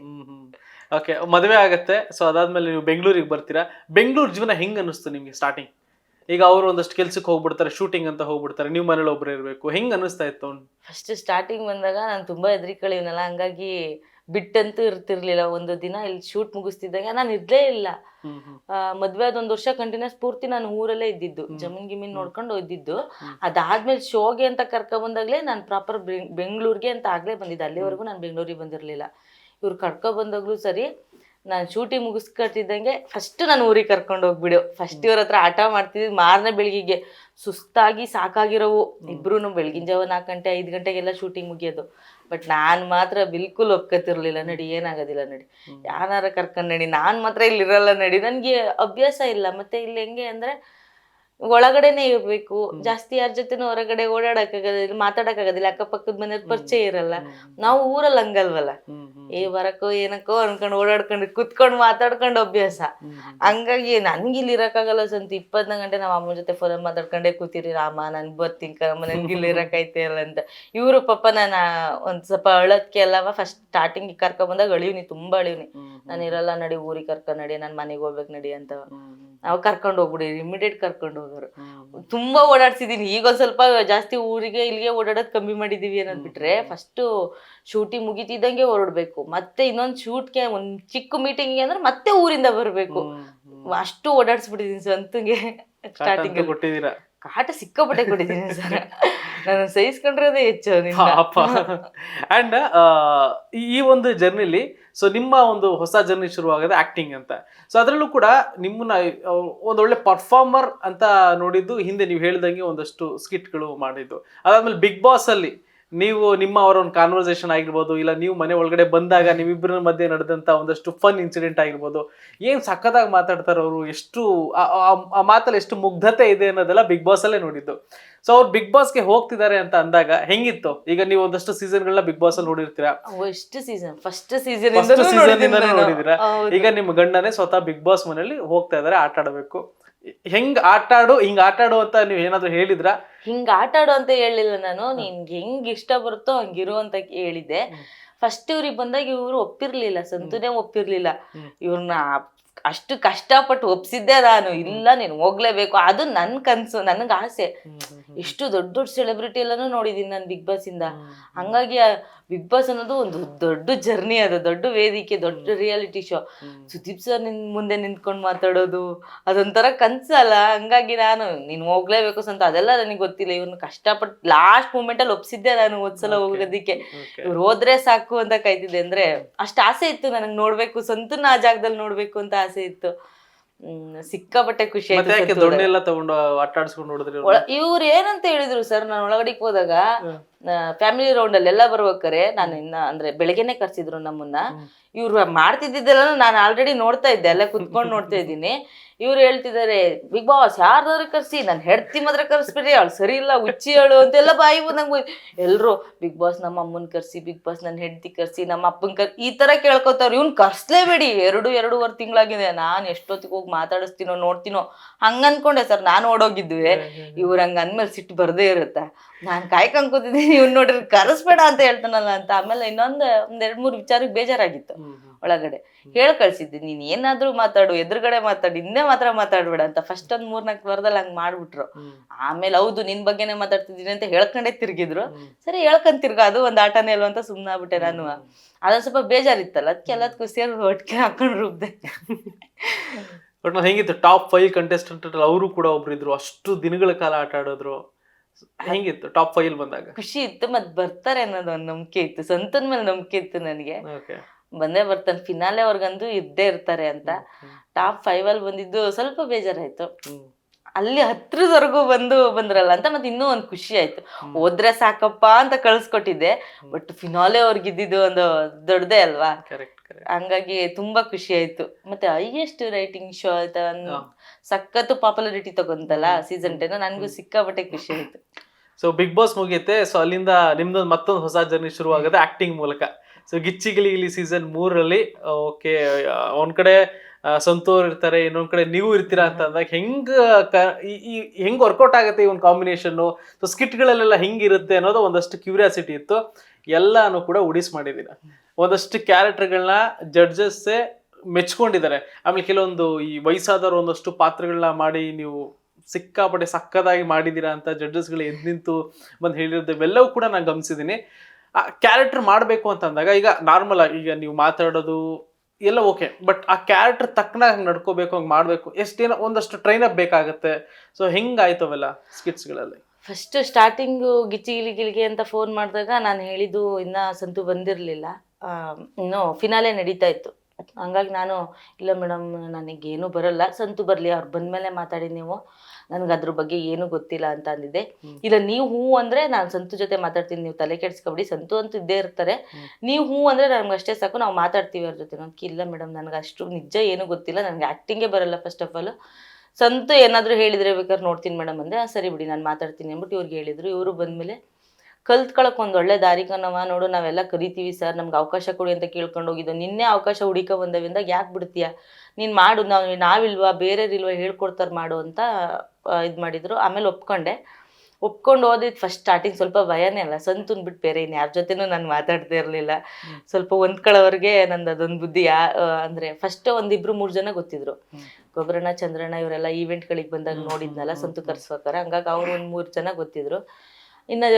ಓಕೆ ಮದುವೆ ಆಗತ್ತೆ. ಸೊ ಅದಾದ್ಮೇಲೆ ನೀವು ಬೆಂಗಳೂರಿಗೆ ಬರ್ತೀರಾ? ಬೆಂಗಳೂರು ಜೀವನ ಹೆಂಗ್ ಅನಿಸ್ತು ನಿಮ್ಗೆ ಸ್ಟಾರ್ಟಿಂಗ್ ಈಗ ಅವರು ಒಂದಷ್ಟು ಕೆಲ್ಸಕ್ಕೆ ಹೋಗ್ಬಿಡ್ತಾರೆ ಶೂಟಿಂಗ್ ಅಂತ ಹೋಗ್ಬಿಡ್ತಾರೆ ನೀವು ಮನೇಲಿ ಒಬ್ರು ಇರಬೇಕು. ಹೆಂಗ್ ಅನಿಸ್ತಾ ಇತ್ತು ಫಸ್ಟ್ ಸ್ಟಾರ್ಟಿಂಗ್ ಬಂದಾಗ ನಾನು ತುಂಬಾ ಹೆದರಿಕಳಿವ್ನಲ್ಲ ಹಂಗಾಗಿ ಬಿಟ್ಟಂತೂ ಇರ್ತಿರ್ಲಿಲ್ಲ. ಒಂದು ದಿನ ಇಲ್ಲಿ ಶೂಟ್ ಮುಗಿಸ್ತಿದ್ದಾಗ ನಾನು ಇರ್ಲೇ ಇಲ್ಲ. ಮದ್ವೆ ಅದೊಂದು ಒಂದ್ ವರ್ಷ ಕಂಟಿನ್ಯೂಸ್ ಪೂರ್ತಿ ನಾನು ಊರಲ್ಲೇ ಇದ್ದಿದ್ದು. ಜಮೀನ್ ಗಿಮೀನ್ ನೋಡ್ಕೊಂಡು ಇದ್ದಿದ್ದು ಅದಾದ್ಮೇಲೆ ಶೋಗೆ ಅಂತ ಕರ್ಕೊ ಬಂದಾಗ್ಲೇ ನಾನು ಪ್ರಾಪರ್ ಬೆಂಗಳೂರಿಗೆ ಅಂತ ಆಗ್ಲೇ ಬಂದಿದ್ದೆ. ಅಲ್ಲಿವರೆಗೂ ನಾನು ಬೆಂಗಳೂರಿಗೆ ಬಂದಿರಲಿಲ್ಲ. ಇವ್ರು ಕರ್ಕೊ ಬಂದಾಗ್ಲೂ ಸರಿ ನಾನು ಶೂಟಿಂಗ್ ಮುಗಿಸ್ಕೊಟ್ಟಿದ್ದಂಗೆ ಫಸ್ಟ್ ನಾನು ಊರಿಗೆ ಕರ್ಕೊಂಡು ಹೋಗ್ಬಿಡು. ಫಸ್ಟ್ ಇವ್ರ ಹತ್ರ ಆಟ ಮಾಡ್ತಿದ್ವಿ. ಮಾರನೇ ಬೆಳಗಿಗೆ. ಸುಸ್ತಾಗಿ ಸಾಕಾಗಿರೋವು. ಇಬ್ರು ಬೆಳಗಿನ ಜಾವ ನಾಲ್ಕು ಗಂಟೆ ಐದು ಗಂಟೆಗೆಲ್ಲ ಶೂಟಿಂಗ್ ಮುಗಿಯೋದು. ಬಟ್ ನಾನು ಮಾತ್ರ ಬಿಲ್ಕುಲ್ ಒಪ್ಕೋತಿರ್ಲಿಲ್ಲ ನಡಿ ಏನಾಗೋದಿಲ್ಲ ನಡಿ. ಯಾರ ಕರ್ಕೊಂಡು ನಡಿ ನಾನು ಮಾತ್ರ ಇಲ್ಲಿರಲ್ಲ ನಡಿ. ನನಗೆ ಅಭ್ಯಾಸ ಇಲ್ಲ. ಮತ್ತೆ ಇಲ್ಲಿ ಹೆಂಗೆ ಅಂದ್ರೆ ಒಳಗಡೆನೆ ಇರ್ಬೇಕು. ಜಾಸ್ತಿ ಯಾರ ಜೊತೆನೂ ಹೊರಗಡೆ ಓಡಾಡಕ್ ಆಗೋದಿಲ್ಲ ಮಾತಾಡಕ್ ಆಗೋದಿಲ್ಲ ಅಕ್ಕಪಕ್ಕದ ಮನೆಯವ್ರ ಪರಿಚಯ ಇರಲ್ಲ. ನಾವು ಊರಲ್ಲಿ ಹಂಗಲ್ವಲ್ಲ. ಏ ಬರಕೋ ಏನಕ್ಕೋ ಅನ್ಕೊಂಡು ಓಡಾಡ್ಕೊಂಡು ಕುತ್ಕೊಂಡು ಮಾತಾಡ್ಕೊಂಡು ಅಭ್ಯಾಸ. ಹಂಗಾಗಿ ನನ್ಗೆ ಇಲ್ಲಿ ಇರಕ್ಕಾಗಲ್ಲ ಸಂತ ಇಪ್ಪತ್ನಾಲ್ಕು ಗಂಟೆ ನಮ್ಮ ಅಮ್ಮನ ಜೊತೆ ಫೋನ್ ಮಾತಾಡ್ಕೊಂಡೆ ಕೂತಿರಿ ರಾಮ ನನ್ ಬರ್ತೀನಿ ಕಣಮ್ಮ ನನ್ಗೆ ಇಲ್ಲಿ ಇರಕ್ಕೈತೆ ಅಲ್ಲ ಅಂತ. ಇವರು ಪಾಪ ನಾನು ಒಂದ್ ಸ್ವಲ್ಪ ಅಳಕ್ಕೆ ಅಲ್ಲವ ಫಸ್ಟ್ ಸ್ಟಾರ್ಟಿಂಗ್ ಕರ್ಕೊ ಬಂದಾಗ ಅಳಿವ್ನಿ ತುಂಬಾ ಅಳಿವ್ನಿ. ನಾನು ಇರಲ್ಲ ನಡಿ ಊರಿಗೆ ಕರ್ಕೊಂಡ್ ನಡಿ ನನ್ ಮನೆಗೆ ಹೋಗ್ಬೇಕು ನಡಿ ಅಂತ ನಾವು ಕರ್ಕೊಂಡು ಹೋಗ್ಬಿಡಿ ಇಮಿಡಿಯೇಟ್ ಕರ್ಕೊಂಡು ಹೋಗೋರು ತುಂಬಾ ಓಡಾಡ್ಸಿದೀನಿ. ಈಗ ಒಂದ್ ಸ್ವಲ್ಪ ಜಾಸ್ತಿ ಊರಿಗೆ ಇಲ್ಲಿಗೆ ಓಡಾಡೋದ್ ಕಮ್ಮಿ ಮಾಡಿದೀವಿ ಅನ್ನೋದ್ ಬಿಟ್ರೆ ಫಸ್ಟ್ ಶೂಟಿಂಗ್ ಮುಗಿತಿದ್ದಂಗೆ ಹೊರಡ್ಬೇಕು ಮತ್ತೆ ಇನ್ನೊಂದ್ ಶೂಟ್ಗೆ ಒಂದ್ ಚಿಕ್ಕ ಮೀಟಿಂಗ್ ಅಂದ್ರೆ ಮತ್ತೆ ಊರಿಂದ ಬರ್ಬೇಕು. ಅಷ್ಟು ಓಡಾಡ್ಸ್ಬಿಟ್ಟಿದೀನಿ ಸ್ವಂತಂಗೆ ಸ್ಟಾರ್ಟಿಂಗ್ ಕೊಟ್ಟಿದ್ದೀರಾ ಕಾಟ ಸಿಕ್ಕಾಪಟ್ಟೆ ಕೊಟ್ಟಿದ್ದೀನಿ ಸರ್. ನಾನು ಸಹಿಸ್ಕೊಂಡಿರೋದೇ ಹೆಚ್ಚು ಪಾಪ ಅಂಡ್ ಈ ಒಂದು ಜರ್ನಿಲಿ ಸೊ ನಿಮ್ಮ ಒಂದು ಹೊಸ ಜರ್ನಿ ಶುರುವಾಗದೆ ಆಕ್ಟಿಂಗ್ ಅಂತ. ಸೊ ಅದರಲ್ಲೂ ಕೂಡ ನಿಮ್ಮನ್ನ ಒಂದೊಳ್ಳೆ ಪರ್ಫಾರ್ಮರ್ ಅಂತ ನೋಡಿದ್ದು ಹಿಂದೆ ನೀವು ಹೇಳ್ದಂಗೆ ಒಂದಷ್ಟು ಸ್ಕಿಟ್ಗಳು ಮಾಡಿದ್ದು. ಅದಾದ್ಮೇಲೆ ಬಿಗ್ ಬಾಸ್ ಅಲ್ಲಿ ನೀವು ನಿಮ್ಮ ಅವರ ಒಂದು ಕಾನ್ವರ್ಸೇಷನ್ ಆಗಿರ್ಬೋದು ಇಲ್ಲ ನೀವು ಮನೆ ಒಳಗಡೆ ಬಂದಾಗ ನಿಮ್ಮಿಬ್ಬರ ಮಧ್ಯೆ ನಡೆದಂತ ಒಂದಷ್ಟು ಫನ್ ಇನ್ಸಿಡೆಂಟ್ ಆಗಿರ್ಬೋದು ಏನ್ ಸಖತ್ತಾಗಿ ಮಾತಾಡ್ತಾರೆ ಅವರು ಎಷ್ಟು ಆ- ಮಾತಲ್ಲಿ ಎಷ್ಟು ಮುಗ್ಧತೆ ಇದೆ ಅನ್ನೋದೆಲ್ಲ ಬಿಗ್ ಬಾಸ್ ಅಲ್ಲೇ ನೋಡಿದ್ದು. ಸೊ ಅವ್ರು ಬಿಗ್ ಬಾಸ್ಗೆ ಹೋಗ್ತಿದ್ದಾರೆ ಅಂತ ಅಂದಾಗ ಹೆಂಗಿತ್ತು? ಈಗ ನೀವು ಒಂದಷ್ಟು ಸೀಸನ್ಗಳನ್ನ ಬಿಗ್ ಬಾಸ್ ಅಲ್ಲಿ ನೋಡಿರ್ತೀರಾ? ಎಷ್ಟು ಸೀಸನ್ ಫಸ್ಟ್ ಸೀಸನ್ ಸೀಸನ್ ನೋಡಿದಿರಾ ಈಗ ನಿಮ್ಮ ಗಂಡನೇ ಸ್ವತಃ ಬಿಗ್ ಬಾಸ್ ಮನೆಯಲ್ಲಿ ಹೋಗ್ತಾ ಇದಾರೆ ಆಟ ಆಡಬೇಕು ಹೆಂಗ್ ಆಟಾಡು ಹಿಂಗ್ ಆಟ ಆಡು ಅಂತ ನೀವ್ ಏನಾದ್ರು ಹೇಳಿದ್ರ? ಹಿಂಗ್ ಆಟಾಡು ಅಂತ ಹೇಳಿಲ್ಲ ನಾನು. ನಿನ್ಗೆ ಹೆಂಗ್ ಇಷ್ಟ ಬರುತ್ತೋ ಹಂಗಿರು ಅಂತ ಹೇಳಿದ್ದೆ. ಫಸ್ಟ್ ಇವ್ರಿಗೆ ಬಂದಾಗ ಇವ್ರು ಒಪ್ಪಿರ್ಲಿಲ್ಲ ಸಂತುನೇ ಒಪ್ಪಿರ್ಲಿಲ್ಲ. ಇವ್ರನ್ನ ಅಷ್ಟು ಕಷ್ಟಪಟ್ಟು ಒಪ್ಸಿದ್ದೆ ನಾನು. ಇಲ್ಲ ನೀನು ಹೋಗ್ಲೇಬೇಕು. ಅದು ನನ್ ಕನ್ಸು ನನಗೆ ಆಸೆ. ಎಷ್ಟು ದೊಡ್ಡ ದೊಡ್ಡ ಸೆಲೆಬ್ರಿಟಿ ಎಲ್ಲಾನು ನೋಡಿದೀನಿ ನಾನು ಬಿಗ್ ಬಾಸ್ ಇಂದ. ಹಂಗಾಗಿ ಬಿಗ್ ಬಾಸ್ ಅನ್ನೋದು ಒಂದು ದೊಡ್ಡ ಜರ್ನಿ ಅದು. ದೊಡ್ಡ ವೇದಿಕೆ ದೊಡ್ಡ ರಿಯಾಲಿಟಿ ಶೋ ಸುದೀಪ್ ಸರ್ ನಿನ್ ಮುಂದೆ ನಿಂತ್ಕೊಂಡು ಮಾತಾಡೋದು ಅದೊಂಥರ ಕನ್ಸಲ್ಲ. ಹಂಗಾಗಿ ನಾನು ನೀನು ಹೋಗ್ಲೇಬೇಕು ಅಂತ ಅದೆಲ್ಲ ನನಗೆ ಗೊತ್ತಿಲ್ಲ. ಇವನು ಕಷ್ಟಪಟ್ಟು ಲಾಸ್ಟ್ ಮೂಮೆಂಟ್ ಅಲ್ಲಿ ಒಪ್ಸಿದ್ದೆ ನಾನು ಒಂದ್ಸಲ ಹೋಗೋದಿಕ್ಕೆ. ಇವ್ರು ಹೋದ್ರೆ ಸಾಕು ಅಂತ ಕಾಯ್ತಿದ್ದೆ ಅಂದ್ರೆ ಅಷ್ಟು ಆಸೆ ಇತ್ತು ನನಗೆ ನೋಡ್ಬೇಕು. ಸ್ವಂತನ ಆ ಜಾಗದಲ್ಲಿ ನೋಡ್ಬೇಕು ಅಂತ ಆಸೆ ಇತ್ತು. ಹ್ಮ್ ಸಿಕ್ಕಾಪಟ್ಟೆ ಖುಷಿ ಮತ್ತೆ ಯಾಕೆ ಆಯ್ತು ದೊಣ್ಣೆ ಎಲ್ಲ ತಗೊಂಡು ಆಟ ಆಡ್ಸ್ಕೊಂಡು ಇವ್ರು ಏನಂತ ಹೇಳಿದ್ರು ಸರ್ ನಾನು ಒಳಗಡೆಗೆ ಹೋದಾಗ ಫ್ಯಾಮಿಲಿ ರೌಂಡ್ ಅಲ್ಲಿ ಎಲ್ಲ ಬರ್ಬೇಕಾರೆ. ನಾನು ಇನ್ನ ಅಂದ್ರೆ ಬೆಳಗ್ಗೆನೆ ಕರ್ಸಿದ್ರು ನಮ್ಮನ್ನ. ಇವ್ರು ಮಾಡ್ತಿದ್ದಿದ್ದೆಲ್ಲ ನಾನು ಆಲ್ರೆಡಿ ನೋಡ್ತಾ ಇದ್ದೆ ಎಲ್ಲ ಕುತ್ಕೊಂಡು [LAUGHS] ನೋಡ್ತಾ ಇದ್ದೀನಿ. ಇವ್ರು ಹೇಳ್ತಿದ್ದಾರೆ ಬಿಗ್ ಬಾಸ್ ಯಾರ್ದಾದ್ರು ಕರ್ಸಿ ನಾನು ಹೆಡ್ತಿ ಮಾತ್ರ ಕರ್ಸ್ಬಿಡ್ರಿ ಅವಳು ಸರಿ ಇಲ್ಲ ಹುಚ್ಚಿ ಹೇಳು ಅಂತೆಲ್ಲ ಬಾಯಿ ನಂಗೆ ಎಲ್ರು ಬಿಗ್ ಬಾಸ್ ನಮ್ಮ ಅಮ್ಮನ್ ಕರ್ಸಿ ಬಿಗ್ ಬಾಸ್ ನನ್ನ ಹೆಂಡತಿ ಕರ್ಸಿ ನಮ್ಮ ಅಪ್ಪನ್ ಕರ್ ಈ ತರ ಕೇಳ್ಕೊತಾವ್ರು. ಇವ್ನ್ ಕರ್ಸ್ಲೇಬೇಡಿ ಎರಡು ಎರಡೂವರೆ ತಿಂಗಳಾಗಿದೆ. ನಾನು ಎಷ್ಟೊತ್ತಿಗೆ ಹೋಗಿ ಮಾತಾಡಿಸ್ತೀನೋ ನೋಡ್ತೀನೋ ಹಂಗ ಅನ್ಕೊಂಡೆ ಸರ್. ನಾನು ಓಡೋಗಿದ್ವಿ ಇವ್ರ ಹಂಗ ಅಂದ್ಮೇಲೆ ಸಿಟ್ಟು ಬರ್ದೇ ಇರುತ್ತೆ. ನಾನ್ ಕಾಯ್ಕೊಂಡ್ ಕೂತಿದ್ದೀನಿ. ಇವ್ನ್ ನೋಡ್ರಿ ಕರೆಸ್ಬೇಡ ಅಂತ ಹೇಳ್ತಾನಲ್ಲ ಅಂತ. ಆಮೇಲೆ ಇನ್ನೊಂದ್ ಒಂದ್ ಎರಡ್ ಮೂರ್ ವಿಚಾರಕ್ಕೆ ಬೇಜಾರಾಗಿತ್ತು ಒಳಗಡೆ. ಹೇಳ್ ಕಳ್ಸಿದ್ದೆ ನೀನ್ ಏನಾದ್ರೂ ಮಾತಾಡು ಎದುರುಗಡೆ ಮಾತಾಡು ಹಿಂದೆ ಮಾತ್ರ ಮಾತಾಡ್ಬೇಡ ಅಂತ ಫಸ್ಟ್ ಒಂದ್ ಮೂರ್ನಾಲ್ಕು ವಾರದಲ್ಲಿ ಹಂಗ್ ಮಾಡ್ಬಿಟ್ರು. ಆಮೇಲೆ ಹೌದು ನಿನ್ ಬಗ್ಗೆನೇ ಮಾತಾಡ್ತಿದ್ದೀನಿ ಅಂತ ಹೇಳ್ಕೊಂಡೇ ತಿರ್ಗಿದ್ರು. ಸರಿ ಹೇಳ್ಕೊಂಡ್ ತಿರ್ಗ ಅದು ಒಂದ್ ಆಟನೇ ಅಲ್ವ ಅಂತ ಸುಮ್ನಾಗ್ಬಿಟ್ಟೆ ನಾನು. ಅದೊಂದ್ ಸ್ವಲ್ಪ ಬೇಜಾರಿತ್ತಲ್ಲ ಅದಕ್ಕೆ ಎಲ್ಲದಕ್ಕೂ ಸೇರಿ ಒಟ್ಟಿಗೆ ಹಾಕೊಂಡು ರುಬ್ದೆ. ಒಟ್ನಲ್ಲಿ ಹೆಂಗಿತ್ತು ಟಾಪ್ ಫೈವ್ ಕಂಟೆಸ್ಟೆಂಟ್ ಅವರು ಕೂಡ ಒಬ್ರು ಇದ್ರು ಅಷ್ಟು ದಿನಗಳ ಕಾಲ ಆಟ ಆಡಿದ್ರು. ಹೆಂಗಿತ್ತು? ಟಾಪ್ ಫೈವ್ ಬಂದಾಗ? ಖುಷಿ ಇತ್ತು ಮತ್ ಬರ್ತಾರೆ ಅನ್ನೋದು ಒಂದ್ ನಂಬಿಕೆ ಇತ್ತು. ಸಂತನ್ ಮೇಲೆ ನಂಬಿಕೆ ಇತ್ತು ನನಗೆ. ಬಂದೇ ಬರ್ತಾನೆ. ಫಿನಾಲೆ ಅವ್ರಿಗಂದು ಇದ್ದೇ ಇರ್ತಾರೆ ಅಂತ. ಟಾಪ್ ಫೈವ್ ಅಲ್ಲಿ ಬಂದಿದ್ದು ಸ್ವಲ್ಪ ಬೇಜಾರಾಯ್ತು. ಅಲ್ಲಿ ಹತ್ರದವರೆಗೂ ಬಂದು ಬಂದ್ರಲ್ಲ ಅಂತ ಮತ್ತೆ ಇನ್ನೂ ಒಂದು ಖುಷಿ ಆಯ್ತು. ಹೋದ್ರೆ ಸಾಕಪ್ಪ ಅಂತ ಕಳ್ಸ್ಕೊಟ್ಟಿದ್ದೆ. ಬಟ್ ಫಿನಾಲೆ ಅವ್ರಿಗೆ ಇದ್ದಿದ್ದು ಒಂದು ದೊಡ್ಡದೇ ಅಲ್ವಾ? ಹಂಗಾಗಿ ತುಂಬಾ ಖುಷಿ ಆಯ್ತು. ಮತ್ತೆ ಹೈಯೆಸ್ಟ್ ರೈಟಿಂಗ್ ಶೋ ಆಯ್ತಾ ಹಾ. ಸಖತ್ತು ಪಾಪ್ಯುಲಾರಿಟಿ ತಗೊಂತಲ್ಲ ಸೀಸನ್ ಟೆನ್ ನನಗೂ ಸಿಕ್ಕಾಪಟ್ಟೆ ಖುಷಿ ಆಯ್ತು. ಸೊ ಬಿಗ್ ಬಾಸ್ ಮುಗಿಯುತ್ತೆ. ಸೊ ಅಲ್ಲಿಂದ ನಿಮ್ದೊಂದು ಮತ್ತೊಂದು ಹೊಸ ಜರ್ನಿ ಶುರು ಆಗುತ್ತೆ ಆಕ್ಟಿಂಗ್ ಮೂಲಕ. ಸೊ ಗಿಚ್ಚಿಗಿಲಿ ಸೀಸನ್ ಮೂರರಲ್ಲಿ ಓಕೆ ಒಂದ್ ಕಡೆ ಸಂತೋರ್ ಇರ್ತಾರೆ ಇನ್ನೊಂದ್ ಕಡೆ ನೀವು ಇರ್ತೀರಾ ಅಂತ ಅಂದಾಗ ಹೆಂಗ್ ಈ ಹೆಂಗ್ ವರ್ಕೌಟ್ ಆಗುತ್ತೆ ಈ ಒಂದು ಕಾಂಬಿನೇಷನ್ ಸೊ ಸ್ಕಿಟ್ಗಳಲ್ಲೆಲ್ಲ ಹೆಂಗಿರುತ್ತೆ ಅನ್ನೋದು ಒಂದಷ್ಟು ಕ್ಯೂರಿಯಾಸಿಟಿ ಇತ್ತು. ಎಲ್ಲಾನು ಕೂಡ ಉಡಿಸ್ ಮಾಡಿದೀರ ಒಂದಷ್ಟು ಕ್ಯಾರೆಕ್ಟರ್ಗಳನ್ನ ಜಡ್ಜಸ್ಸೇ ಮೆಚ್ಕೊಂಡಿದ್ದಾರೆ. ಆಮೇಲೆ ಕೆಲವೊಂದು ಈ ವಯಸ್ಸಾದವರು ಒಂದಷ್ಟು ಪಾತ್ರಗಳನ್ನ ಮಾಡಿ ನೀವು ಸಿಕ್ಕಾಪಟ್ಟೆ ಸಕ್ಕದಾಗಿ ಮಾಡಿದ್ದೀರಾ ಅಂತ ಜಡ್ಜಸ್ಗಳು ಎದ್ದು ನಿಂತು ಬಂದು ಹೇಳಿರೋದು ಇವೆಲ್ಲವೂ ಕೂಡ ನಾನು ಗಮನಿಸಿದ್ದೀನಿ. ಆ ಕ್ಯಾರೆಕ್ಟರ್ ಮಾಡಬೇಕು ಅಂತ ಅಂದಾಗ ಈಗ ನಾರ್ಮಲ್ ಆಗಿ ಈಗ ನೀವು ಮಾತಾಡೋದು ಎಲ್ಲ ಓಕೆ ಬಟ್ ಆ ಕ್ಯಾರೆಕ್ಟರ್ ತಕ್ಕನ ಹಂಗೆ ನಡ್ಕೋಬೇಕು, ಹಂಗೆ ಮಾಡಬೇಕು, ಎಷ್ಟೇನೋ ಒಂದಷ್ಟು ಟ್ರೈನ್ ಬೇಕಾಗುತ್ತೆ. ಸೊ ಹೆಂಗಾಯ್ತು ಅವೆಲ್ಲ ಸ್ಕಿಟ್ಸ್ಗಳಲ್ಲಿ ಫಸ್ಟ್ ಸ್ಟಾರ್ಟಿಂಗು ಗಿಚ್ಚಿ ಗಿಲಿ ಗಿಳಿಗೆ ಅಂತ ಫೋನ್ ಮಾಡಿದಾಗ ನಾನು ಹೇಳಿದ್ದು ಇನ್ನ ಸಂತು ಬಂದಿರಲಿಲ್ಲ. ಇನ್ನು ಫಿನಾಲೆ ನಡೀತಾ ಇತ್ತು. ಹಂಗಾಗಿ ನಾನು ಇಲ್ಲ ಮೇಡಮ್ ನನಗೇನು ಬರಲ್ಲ. ಸಂತು ಬರಲಿ ಅವ್ರು ಬಂದ್ಮೇಲೆ ಮಾತಾಡಿ ನೀವು. ನನಗೆ ಅದ್ರ ಬಗ್ಗೆ ಏನೂ ಗೊತ್ತಿಲ್ಲ ಅಂತ ಅಂದಿದ್ದೆ. ಇಲ್ಲ ನೀವು ಹೂ ಅಂದರೆ ನಾನು ಸಂತು ಜೊತೆ ಮಾತಾಡ್ತೀನಿ ನೀವು ತಲೆ ಕೆಡಿಸ್ಕೊಬಿಡಿ. ಸಂತು ಅಂತೂ ಇದ್ದೇ ಇರ್ತಾರೆ. ನೀವು ಹೂ ಅಂದರೆ ನಮ್ಗೆ ಅಷ್ಟೇ ಸಾಕು ನಾವು ಮಾತಾಡ್ತೀವಿ ಅವ್ರ ಜೊತೆ. ನನಗೆ ಇಲ್ಲ ಮೇಡಮ್ ನನಗೆ ಅಷ್ಟು ನಿಜ ಏನೂ ಗೊತ್ತಿಲ್ಲ. ನನಗೆ ಆ್ಯಕ್ಟಿಂಗೇ ಬರಲ್ಲ ಫಸ್ಟ್ ಆಫ್ ಆಲ್ ಸಂತು ಏನಾದರೂ ಹೇಳಿದರೆ ಬೇಕಾದ್ರೆ ನೋಡ್ತೀನಿ ಮೇಡಮ್ ಅಂದ್ರೆ "ಆ, ಸರಿ ಬಿಡಿ ನಾನು ಮಾತಾಡ್ತೀನಿ ಅಂದ್ಬಿಟ್ಟು ಇವ್ರಿಗೆ ಹೇಳಿದ್ರು. ಇವರು ಬಂದಮೇಲೆ ಕಲ್ತ್ಕೊಳಕ್ ಒಂದು ಒಳ್ಳೆ ದಾರಿ ಕಣವ ನೋಡು ನಾವೆಲ್ಲ ಕರಿತೀವಿ ಸರ್ ನಮ್ಗೆ ಅವಕಾಶ ಕೊಡಿ ಅಂತ ಕೇಳ್ಕೊಂಡು ಹೋಗಿದ್ದು ನಿನ್ನೆ ಅವಕಾಶ ಹುಡುಕ ಬಂದವಿಂದಾಗ ಯಾಕೆ ಬಿಡ್ತೀಯ? ನೀನ್ ಮಾಡು ನಾವು ನಾವಿಲ್ವಾ ಬೇರೆಯವ್ರಿಲ್ವಾ ಹೇಳ್ಕೊಡ್ತಾರ ಮಾಡು ಅಂತ ಇದು ಮಾಡಿದ್ರು. ಆಮೇಲೆ ಒಪ್ಕೊಂಡೆ. ಒಪ್ಕೊಂಡು ಓದಿದ್ದು ಫಸ್ಟ್ ಸ್ಟಾರ್ಟಿಂಗ್ ಸ್ವಲ್ಪ ಭಯನೇ ಅಲ್ಲ. ಸಂತುನ್ ಬಿಟ್ಟು ಬೇರೆ ಇನ್ ಯಾರ ಜೊತೆನೂ ನಾನು ಮಾತಾಡ್ತಾ ಇರಲಿಲ್ಲ. ಸ್ವಲ್ಪ ಹೊಂದ್ಕೊಳ್ಳೋರ್ಗೆ ನಂದು ಅದೊಂದು ಬುದ್ಧಿ ಯಾ ಅಂದ್ರೆ ಫಸ್ಟ್ ಒಂದಿಬ್ರು ಮೂರು ಜನ ಗೊತ್ತಿದ್ರು. ಗೊಬ್ಬರಣ್ಣ ಚಂದ್ರಣ್ಣ ಇವರೆಲ್ಲ ಈವೆಂಟ್ಗಳಿಗೆ ಬಂದಾಗ ನೋಡಿದ್ನಲ್ಲ ಸಂತು ಕರ್ಸ್ಬೇಕಾರೆ ಹಂಗಾಗಿ ಅವ್ರು ಒಂದ್ ಮೂರು ಜನ ಗೊತ್ತಿದ್ರು. ಇನ್ನು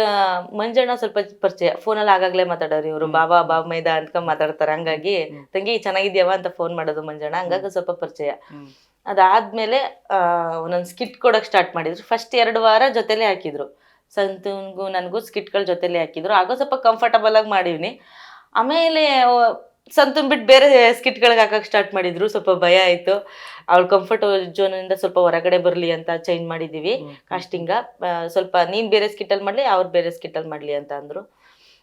ಮಂಜಣ್ಣ ಸ್ವಲ್ಪ ಪರಿಚಯ. ಫೋನಲ್ಲಿ ಆಗಾಗಲೇ ಮಾತಾಡೋರು ಇವರು. ಬಾಬಾ ಬಾಬಾ ಮೈದಾ ಅಂತ ಮಾತಾಡ್ತಾರೆ. ಹಂಗಾಗಿ ತಂಗಿ ಚೆನ್ನಾಗಿದ್ಯಾವ? ಅಂತ ಫೋನ್ ಮಾಡೋದು ಮಂಜಣ್ಣ. ಹಂಗಾಗಿ ಸ್ವಲ್ಪ ಪರಿಚಯ. ಅದಾದ್ಮೇಲೆ ಒಂದೊಂದು ಸ್ಕಿಟ್ ಕೊಡೋಕೆ ಸ್ಟಾರ್ಟ್ ಮಾಡಿದ್ರು. ಫಸ್ಟ್ ಎರಡು ವಾರ ಜೊತೆಲೇ ಹಾಕಿದ್ರು. ಸಂತನ್ಗೂ ನನಗೂ ಸ್ಕಿಟ್ಗಳ ಜೊತೆಲೇ ಹಾಕಿದ್ರು. ಆಗೋ ಸ್ವಲ್ಪ ಕಂಫರ್ಟಬಲ್ ಆಗಿ ಮಾಡಿವ್ನಿ. ಆಮೇಲೆ ಸಂತನ್ ಬಿಟ್ಟು ಬೇರೆ ಸ್ಕಿಟ್ಗಳಿಗೆ ಹಾಕಕ್ಕೆ ಸ್ಟಾರ್ಟ್ ಮಾಡಿದ್ರು. ಸ್ವಲ್ಪ ಭಯ ಆಯಿತು. ಅವಳು ಕಂಫರ್ಟ್ ಝೋನಿಂದ ಸ್ವಲ್ಪ ಹೊರಗಡೆ ಬರಲಿ ಅಂತ ಚೇಂಜ್ ಮಾಡಿದೀವಿ. ಕಾಸ್ಟಿಂಗ ಸ್ವಲ್ಪ ನೀನ್ ಬೇರೆ ಸ್ಕಿಟ್ಟಲ್ಲಿ ಮಾಡ್ಲಿ ಅವ್ರು ಬೇರೆ ಸ್ಕಿಟ್ಟಲ್ಲಿ ಮಾಡ್ಲಿ ಅಂತ ಅಂದ್ರು.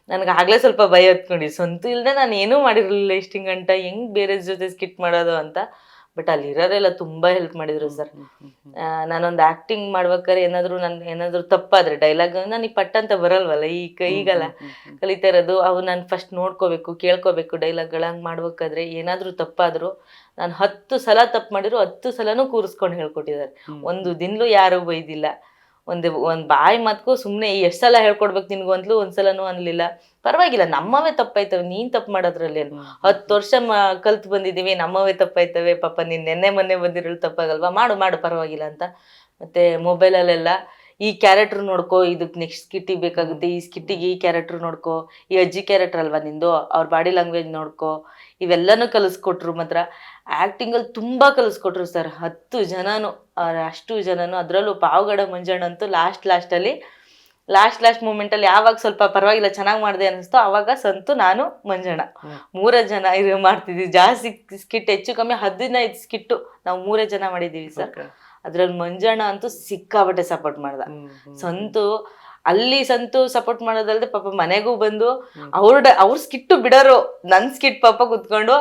ನನಗೆ ಆಗಲೇ ಸ್ವಲ್ಪ ಭಯ ಹತ್ಕೊಂಡು ಸ್ವಂತ ಇಲ್ಲದೆ ನಾನು ಏನೂ ಮಾಡಿರಲಿಲ್ಲ ಇಷ್ಟಿಂಗ್ ಗಂಟ ಹೆಂಗೆ ಬೇರೆ ಜೊತೆ ಸ್ಕಿಟ್ ಮಾಡೋದು ಅಂತ. ಬಟ್ ಅಲ್ಲಿ ಇರೋರೆಲ್ಲ ತುಂಬಾ ಹೆಲ್ಪ್ ಮಾಡಿದ್ರು ಸರ್. ನಾನೊಂದು ಆಕ್ಟಿಂಗ್ ಮಾಡ್ಬೇಕಾದ್ರೆ ಏನಾದ್ರೂ ನನ್ ಏನಾದ್ರೂ ತಪ್ಪಾದ್ರೆ ಡೈಲಾಗ್ ನನಗೆ ಪಟ್ ಅಂತ ಬರಲ್ವಲ್ಲ ಈ ಕೈಗಲ್ಲ ಕಲಿತಾ ಇರೋದು ಅವು ನಾನು ಫಸ್ಟ್ ನೋಡ್ಕೋಬೇಕು ಕೇಳ್ಕೋಬೇಕು ಡೈಲಾಗ್ಗಳು ಹಂಗೆ ಮಾಡ್ಬೇಕಾದ್ರೆ ಏನಾದರೂ ತಪ್ಪಾದ್ರು ನಾನು ಹತ್ತು ಸಲ ತಪ್ಪು ಮಾಡಿದ್ರು ಹತ್ತು ಸಲನೂ ಕೂರಿಸ್ಕೊಂಡು ಹೇಳ್ಕೊಟ್ಟಿದ್ದಾರೆ. ಒಂದು ದಿನಲೂ ಯಾರೂ ಬೈದಿಲ್ಲ. ಒಂದು ಒಂದು ಬಾಯಿ ಮಾತ್ಗೂ ಸುಮ್ಮನೆ ಎಷ್ಟು ಸಲ ಹೇಳ್ಕೊಡ್ಬೇಕು ನಿನ್ಗೂ ಅಂತಲೂ ಒಂದ್ಸಲನೂ ಅನ್ಲಿಲ್ಲ. ಪರವಾಗಿಲ್ಲ ನಮ್ಮವೇ ತಪ್ಪಾಯ್ತವೆ ನೀನ್ ತಪ್ಪು ಮಾಡೋದ್ರಲ್ಲಿ ಏನು? ಹತ್ತು ವರ್ಷ ಮ ಕಲ್ತು ಬಂದಿದ್ದೀವಿ ನಮ್ಮವೇ ತಪ್ಪಾಯ್ತವೆ ಪಾಪ ನೀನ್ ನೆನ್ನೆ ಮೊನ್ನೆ ಬಂದಿರೋಳು ತಪ್ಪಾಗಲ್ವಾ? ಮಾಡು ಮಾಡು ಪರವಾಗಿಲ್ಲ ಅಂತ. ಮತ್ತೆ ಮೊಬೈಲಲ್ಲೆಲ್ಲ ಈ ಕ್ಯಾರೆಕ್ಟ್ರ್ ನೋಡ್ಕೋ ಇದಕ್ಕೆ ನೆಕ್ಸ್ಟ್ ಸ್ಕಿಟ್ಟಿಗೆ ಬೇಕಾಗುತ್ತೆ ಈ ಸ್ಕಿಟ್ಟಿಗೆ ಈ ಕ್ಯಾರೆಕ್ಟರ್ ನೋಡ್ಕೋ ಈ ಅಜ್ಜಿ ಕ್ಯಾರೆಕ್ಟ್ರ್ ಅಲ್ವಾ ನಿಂದು? ಅವ್ರ ಬಾಡಿ ಲ್ಯಾಂಗ್ವೇಜ್ ನೋಡ್ಕೋ ಇವೆಲ್ಲನೂ ಕಲಿಸ್ಕೊಟ್ರು ಮಾತ್ರ. ಆ್ಯಕ್ಟಿಂಗಲ್ಲಿ ತುಂಬ ಕಲಿಸ್ಕೊಟ್ರು ಸರ್ ಹತ್ತು ಜನನು ಅಷ್ಟು ಜನನು. ಅದರಲ್ಲೂ ಪಾವಗಡ ಮಂಜಣ್ಣ ಅಂತೂ ಲಾಸ್ಟ್ ಲಾಸ್ಟಲ್ಲಿ ಲಾಸ್ಟ್ ಲಾಸ್ಟ್ ಮೂಮೆಂಟಲ್ಲಿ ಯಾವಾಗ ಸ್ವಲ್ಪ ಪರವಾಗಿಲ್ಲ ಚೆನ್ನಾಗಿ ಮಾಡಿದೆ ಅನ್ನಿಸ್ತು. ಆವಾಗ ಸಂತು ನಾನು ಮಂಜಣ್ಣ. ಮೂರೇ ಜನ ಇದು ಮಾಡ್ತಿದ್ವಿ. ಜಾಸ್ತಿ ಸ್ಕಿಟ್ ಹೆಚ್ಚು ಕಮ್ಮಿ ಹದಿನೈದು ಸ್ಕಿಟ್ಟು ನಾವು ಮೂರೇ ಜನ ಮಾಡಿದ್ದೀವಿ ಸರ್ ಅದ್ರಲ್ಲಿ ಮಂಜಣ್ಣ ಅಂತೂ ಸಿಕ್ಕಾಪಟ್ಟೆ ಸಪೋರ್ಟ್ ಮಾಡ್ದ. ಸಂತು ಅಲ್ಲಿ ಸಂತು ಸಪೋರ್ಟ್ ಮಾಡೋದಲ್ದೆ ಪಾಪ ಮನೆಗೂ ಬಂದು ಅವ್ರ ಅವ್ರ ಸ್ಕಿಟ್ ಬಿಡೋರು. ನನ್ ಸ್ಕಿಟ್ ಪಾಪ ಕುತ್ಕೊಂಡು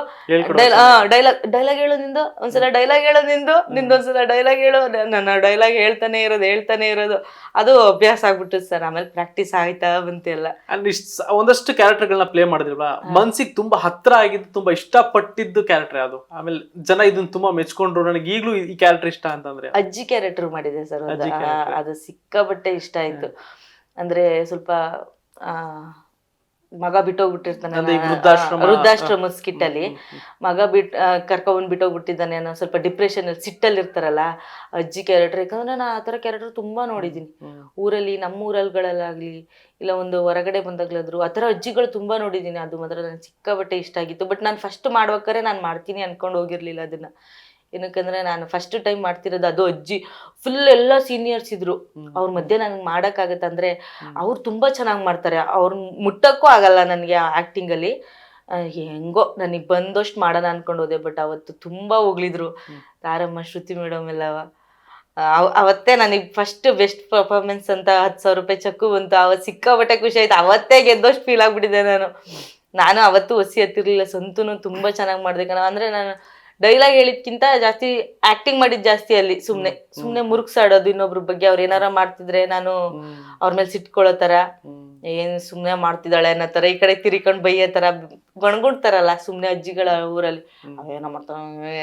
ಡೈಲಾಗ್ ಡೈಲಾಗ್ ಹೇಳೋ ನಿಂದು. ಒಂದ್ಸಲ ಡೈಲಾಗ್ ಹೇಳೋ ನಿಂದು. ನಿಂದೊಂದ್ಸಲ ಡೈಲಾಗ್ ಹೇಳೋ. ನನ್ನ ಡೈಲಾಗ್ ಹೇಳ್ತಾನೆ ಇರೋದು ಹೇಳ್ತಾನೆ ಇರೋದು. ಅದು ಅಭ್ಯಾಸ ಆಗ್ಬಿಟ್ಟು ಸರ್. ಆಮೇಲೆ ಪ್ರಾಕ್ಟೀಸ್ ಆಯ್ತಾ ಬಂತಿಲ್ಲ. ಒಂದಷ್ಟು ಕ್ಯಾರೆಕ್ಟರ್ಗಳನ್ನ ಪ್ಲೇ ಮಾಡಿದ್ರಲ್ಲ ಮನ್ಸಿಗೆ ತುಂಬಾ ಹತ್ರ ಆಗಿದ್ದು ತುಂಬಾ ಇಷ್ಟಪಟ್ಟಿದ್ದು ಕ್ಯಾರೆಕ್ಟರ್ ಅದು ಆಮೇಲೆ ಜನ ಇದನ್ನ ತುಂಬಾ ಮೆಚ್ಕೊಂಡ್ರು. ನನಗೆ ಈಗಲೂ ಈ ಕ್ಯಾರೆಕ್ಟರ್ ಇಷ್ಟ ಅಂತಂದ್ರೆ. ಅಜ್ಜಿ ಕ್ಯಾರೆಕ್ಟರ್ ಮಾಡಿದೆ ಸರ್. ಅದು ಸಿಕ್ಕಾಪಟ್ಟೆ ಇಷ್ಟ ಆಯ್ತು. ಅಂದ್ರೆ ಸ್ವಲ್ಪ ಮಗ ಬಿಟ್ಟೋಗ್ಬಿಟ್ಟಿರ್ತಾನೆ ವೃದ್ಧಾಶ್ರಮ. ಸ್ಕಿಟ್ಟಲ್ಲಿ. ಸ್ಕಿಟ್ ಅಲ್ಲಿ ಮಗ ಬಿಟ್ ಕರ್ಕೊಂಡ್ ಬಿಟ್ಟೋಗ್ಬಿಟ್ಟಿದ್ದಾನೆ ಅನ್ನೋ ಸ್ವಲ್ಪ ಡಿಪ್ರೆಷನ್ ಅಲ್ಲಿ ಸಿಟ್ಟಲ್ಲಿ ಇರ್ತಾರಲ್ಲ ಅಜ್ಜಿ ಕ್ಯಾರೆಕ್ಟರ್ ಯಾಕಂದ್ರೆ ನಾನು ಆ ಥರ ಕ್ಯಾರೆಕ್ಟರ್ ತುಂಬಾ ನೋಡಿದ್ದೀನಿ. ಊರಲ್ಲಿ ನಮ್ಮ ಊರಲ್ಗಳಲ್ಲಾಗ್ಲಿ ಇಲ್ಲ ಒಂದು ಹೊರಗಡೆ ಬಂದಾಗ್ಲಾದ್ರು ಆ ಥರ ಅಜ್ಜಿಗಳು ತುಂಬಾ ನೋಡಿದ್ದೀನಿ. ಅದು ಮಾತ್ರ ನನಗೆ ಸಿಕ್ಕಾಬಟ್ಟೆ ಇಷ್ಟ ಆಗಿತ್ತು. ಬಟ್ ನಾನು ಫಸ್ಟ್ ಮಾಡ್ಬೇಕಾದ್ರೆ ನಾನು ಮಾಡ್ತೀನಿ ಅನ್ಕೊಂಡು ಹೋಗಿರ್ಲಿಲ್ಲ ಅದನ್ನ. ಏನಕ್ಕಂದ್ರೆ ನಾನು ಫಸ್ಟ್ ಟೈಮ್ ಮಾಡ್ತಿರೋದು ಅದು ಅಜ್ಜಿ. ಫುಲ್ ಎಲ್ಲ ಸೀನಿಯರ್ಸ್ ಇದ್ರು. ಅವ್ರ ಮಧ್ಯೆ ನನಗೆ ಮಾಡೋಕ್ಕಾಗತ್ತೆ ಅಂದ್ರೆ ಅವ್ರು ತುಂಬಾ ಚೆನ್ನಾಗಿ ಮಾಡ್ತಾರೆ. ಅವ್ರ ಮುಟ್ಟಕ್ಕೂ ಆಗಲ್ಲ ನನಗೆ ಆ್ಯಕ್ಟಿಂಗಲ್ಲಿ ಹೆಂಗೋ ನನಗೆ ಬಂದಷ್ಟು ಮಾಡೋಣ ಅನ್ಕೊಂಡು ಹೋದೆ ಬಟ್ ಅವತ್ತು ತುಂಬಾ ಹೊಗಳಿದ್ರು. ತಾರಮ್ಮ ಶ್ರುತಿ ಮೇಡಮ್ ಎಲ್ಲ. ಅವತ್ತೇ ನನಗೆ ಫಸ್ಟ್ ಬೆಸ್ಟ್ ಪರ್ಫಾರ್ಮೆನ್ಸ್ ಅಂತ ಹತ್ತು ಸಾವಿರ ರೂಪಾಯಿ ಚಕ್ಕು ಬಂತು. ಅವತ್ತು ಸಿಕ್ಕಾಪಟ್ಟೆ ಖುಷಿ ಆಯ್ತು. ಅವತ್ತೇ ಗೆದ್ದಷ್ಟು ಫೀಲ್ ಆಗ್ಬಿಟ್ಟಿದ್ದೆ ನಾನು. ನಾನು ಅವತ್ತು ಒಸಿ ಹತ್ತಿರಲಿಲ್ಲ. ಸಂತೂನು ತುಂಬಾ ಚೆನ್ನಾಗಿ ಮಾಡ್ದೆ ಕಣ. ಅಂದ್ರೆ ನಾನು ಡೈಲಾಗ್ ಹೇಳಿದ್ಕಿಂತ ಜಾಸ್ತಿ ಆಕ್ಟಿಂಗ್ ಮಾಡಿದ್ ಜಾಸ್ತಿ ಅಲ್ಲಿ. ಸುಮ್ನೆ ಸುಮ್ನೆ ಮುರುಗ್ಸಾಡೋದು ಇನ್ನೊಬ್ರ ಬಗ್ಗೆ. ಅವ್ರ ಏನಾರ ಮಾಡ್ತಿದ್ರೆ ನಾನು ಅವ್ರ ಮೇಲೆ ಸಿಟ್ಕೊಳ್ಳೋ ತರ. ಏನ್ ಸುಮ್ನೆ ಮಾಡ್ತಿದ್ದಾಳೆ ಅನ್ನೋ ತರ. ಈ ಕಡೆ ತಿರ್ಕೊಂಡ್ ಬೈಯೋ ತರ. ಗೊಣ್ಗುಡ್ತಾರಲ್ಲ ಸುಮ್ನೆ ಅಜ್ಜಿಗಳ ಊರಲ್ಲಿ.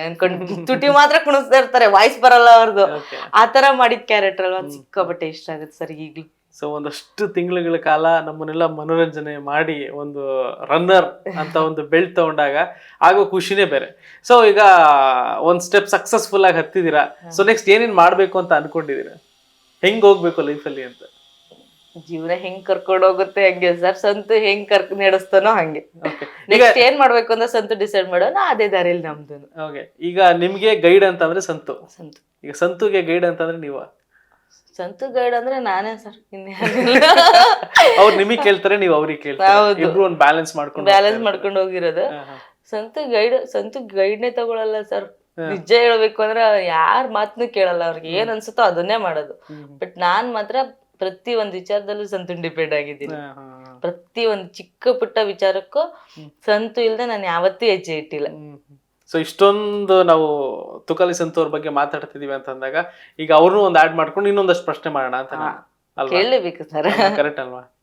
ಅನ್ಕೊಂಡ್ ತುಟಿ ಮಾತ್ರ ಕುಣಿಸ್ತಾ ಇರ್ತಾರೆ. ವಾಯ್ಸ್ ಬರಲ್ಲ ಅವ್ರದ್ದು ಆತರ ಆ ತರ ಮಾಡಿದ ಕ್ಯಾರೆಕ್ಟರ್ ಅಲ್ವಾ? ಸಿಕ್ಕಾಪಟ್ಟೆ ಇಷ್ಟ ಆಗುತ್ತೆ ಸರ್ ಈಗ್ಲೂ. ಸೊ ಒಂದಷ್ಟು ತಿಂಗಳುಗಳ ಕಾಲ ನಮ್ಮನ್ನೆಲ್ಲ ಮನೋರಂಜನೆ ಮಾಡಿ ಒಂದು ರನ್ನರ್ ಅಂತ ಒಂದು ಬೆಲ್ಟ್ ತಗೊಂಡಾಗ ಆಗೋ ಖುಷಿನೇ ಬೇರೆ. ಸೊ ಈಗ ಒಂದು ಸ್ಟೆಪ್ ಸಕ್ಸಸ್ಫುಲ್ ಆಗಿ ಹತ್ತಿದ್ದೀರಾ? ಸೊ ನೆಕ್ಸ್ಟ್ ಏನೇನು ಮಾಡಬೇಕು ಅಂತ ಅನ್ಕೊಂಡಿದೀರಾ ಹೆಂಗ್ ಹೋಗ್ಬೇಕು ಲೈಫಲ್ಲಿ ಅಂತ? ಜೀವನ ಹೆಂಗ್ ಕರ್ಕೊಂಡು ಹೋಗುತ್ತೆ ಹಂಗೆ ಸರ್ ಸಂತು ಹೆಂಗ್ ಕರ್ಕ ನಡೆಸ್ತಾನೋ ಹಂಗೆ. ನೆಕ್ಸ್ಟ್ ಏನ್ ಮಾಡ್ಬೇಕು ಅಂತ ಸಂತು ಡಿಸೈಡ್ ಮಾಡೋಣ ಅದೇ ದಾರಿಯಲ್ಲಿ ನಮ್ದು ಓಕೆ ಈಗ ನಿಮ್ಗೆ ಗೈಡ್ ಅಂತಂದ್ರೆ ಸಂತು. ಸಂತು. ಈಗ ಸಂತುಗೆ ಗೈಡ್ ಅಂತಂದ್ರೆ ನೀವ? ಸಂತು ಗೈಡ್ ಅಂದ್ರೆ ನಾನೇ ಸರ್. ಅವ್ರು ನಿಮಗೆ ಕೇಳ್ತಾರೆ ನೀವು ಅವ್ರಿಗೆ ಕೇಳ್ತಾರೆ. ಇಬ್ರು ಒಂದು ಬ್ಯಾಲೆನ್ಸ್ ಮಾಡ್ಕೊಂಡು ಬ್ಯಾಲೆನ್ಸ್ ಮಾಡ್ಕೊಂಡು ಹೋಗಿರೋದು. ಸಂತು ಗೈಡ್ ಸಂತು ಗೈಡ್ನೇ ತಗೊಳಲ್ಲ ಸರ್. ನಿಜ ಹೇಳ್ಬೇಕು ಅಂದ್ರೆ ಯಾರ ಮಾತನ್ನು ಕೇಳಲ್ಲ ಅವ್ರಿಗೆ. ಏನ್ ಅನ್ಸುತ್ತೋ ಅದನ್ನೇ ಮಾಡೋದು. ಬಟ್ ನಾನ್ ಮಾತ್ರ ಪ್ರತಿ ಒಂದ್ ವಿಚಾರದಲ್ಲೂ ಸಂತು ಡಿಪೆಂಡ್ ಆಗಿದ್ದೀನಿ. ಪ್ರತಿ ಒಂದು ಚಿಕ್ಕ ಪುಟ್ಟ ವಿಚಾರಕ್ಕೂ ಸಂತು ಇಲ್ಲದೆ ನಾನು ಯಾವತ್ತೂ ಹೆಜ್ಜೆ ಇಟ್ಟಿಲ್ಲ. ಸೊ ಇಷ್ಟೊಂದು ನಾವು ತುಕಾಲಿ ಸಂತೋರ್ ಬಗ್ಗೆ ಮಾತಾಡ್ತಿದೀವಿ ಅಂತ ಅಂದಾಗ ಈಗ ಅವ್ರನ್ನೂ ಒಂದು ಆಡ್ ಮಾಡ್ಕೊಂಡು ಇನ್ನೊಂದಷ್ಟು ಪ್ರಶ್ನೆ ಮಾಡೋಣ ಅಂತ ನಾನು. ಅಲ್ವಾ? ಕೇಳಲೇಬೇಕು ಸರ್ ಕರೆಕ್ಟ್ ಅಲ್ವಾ?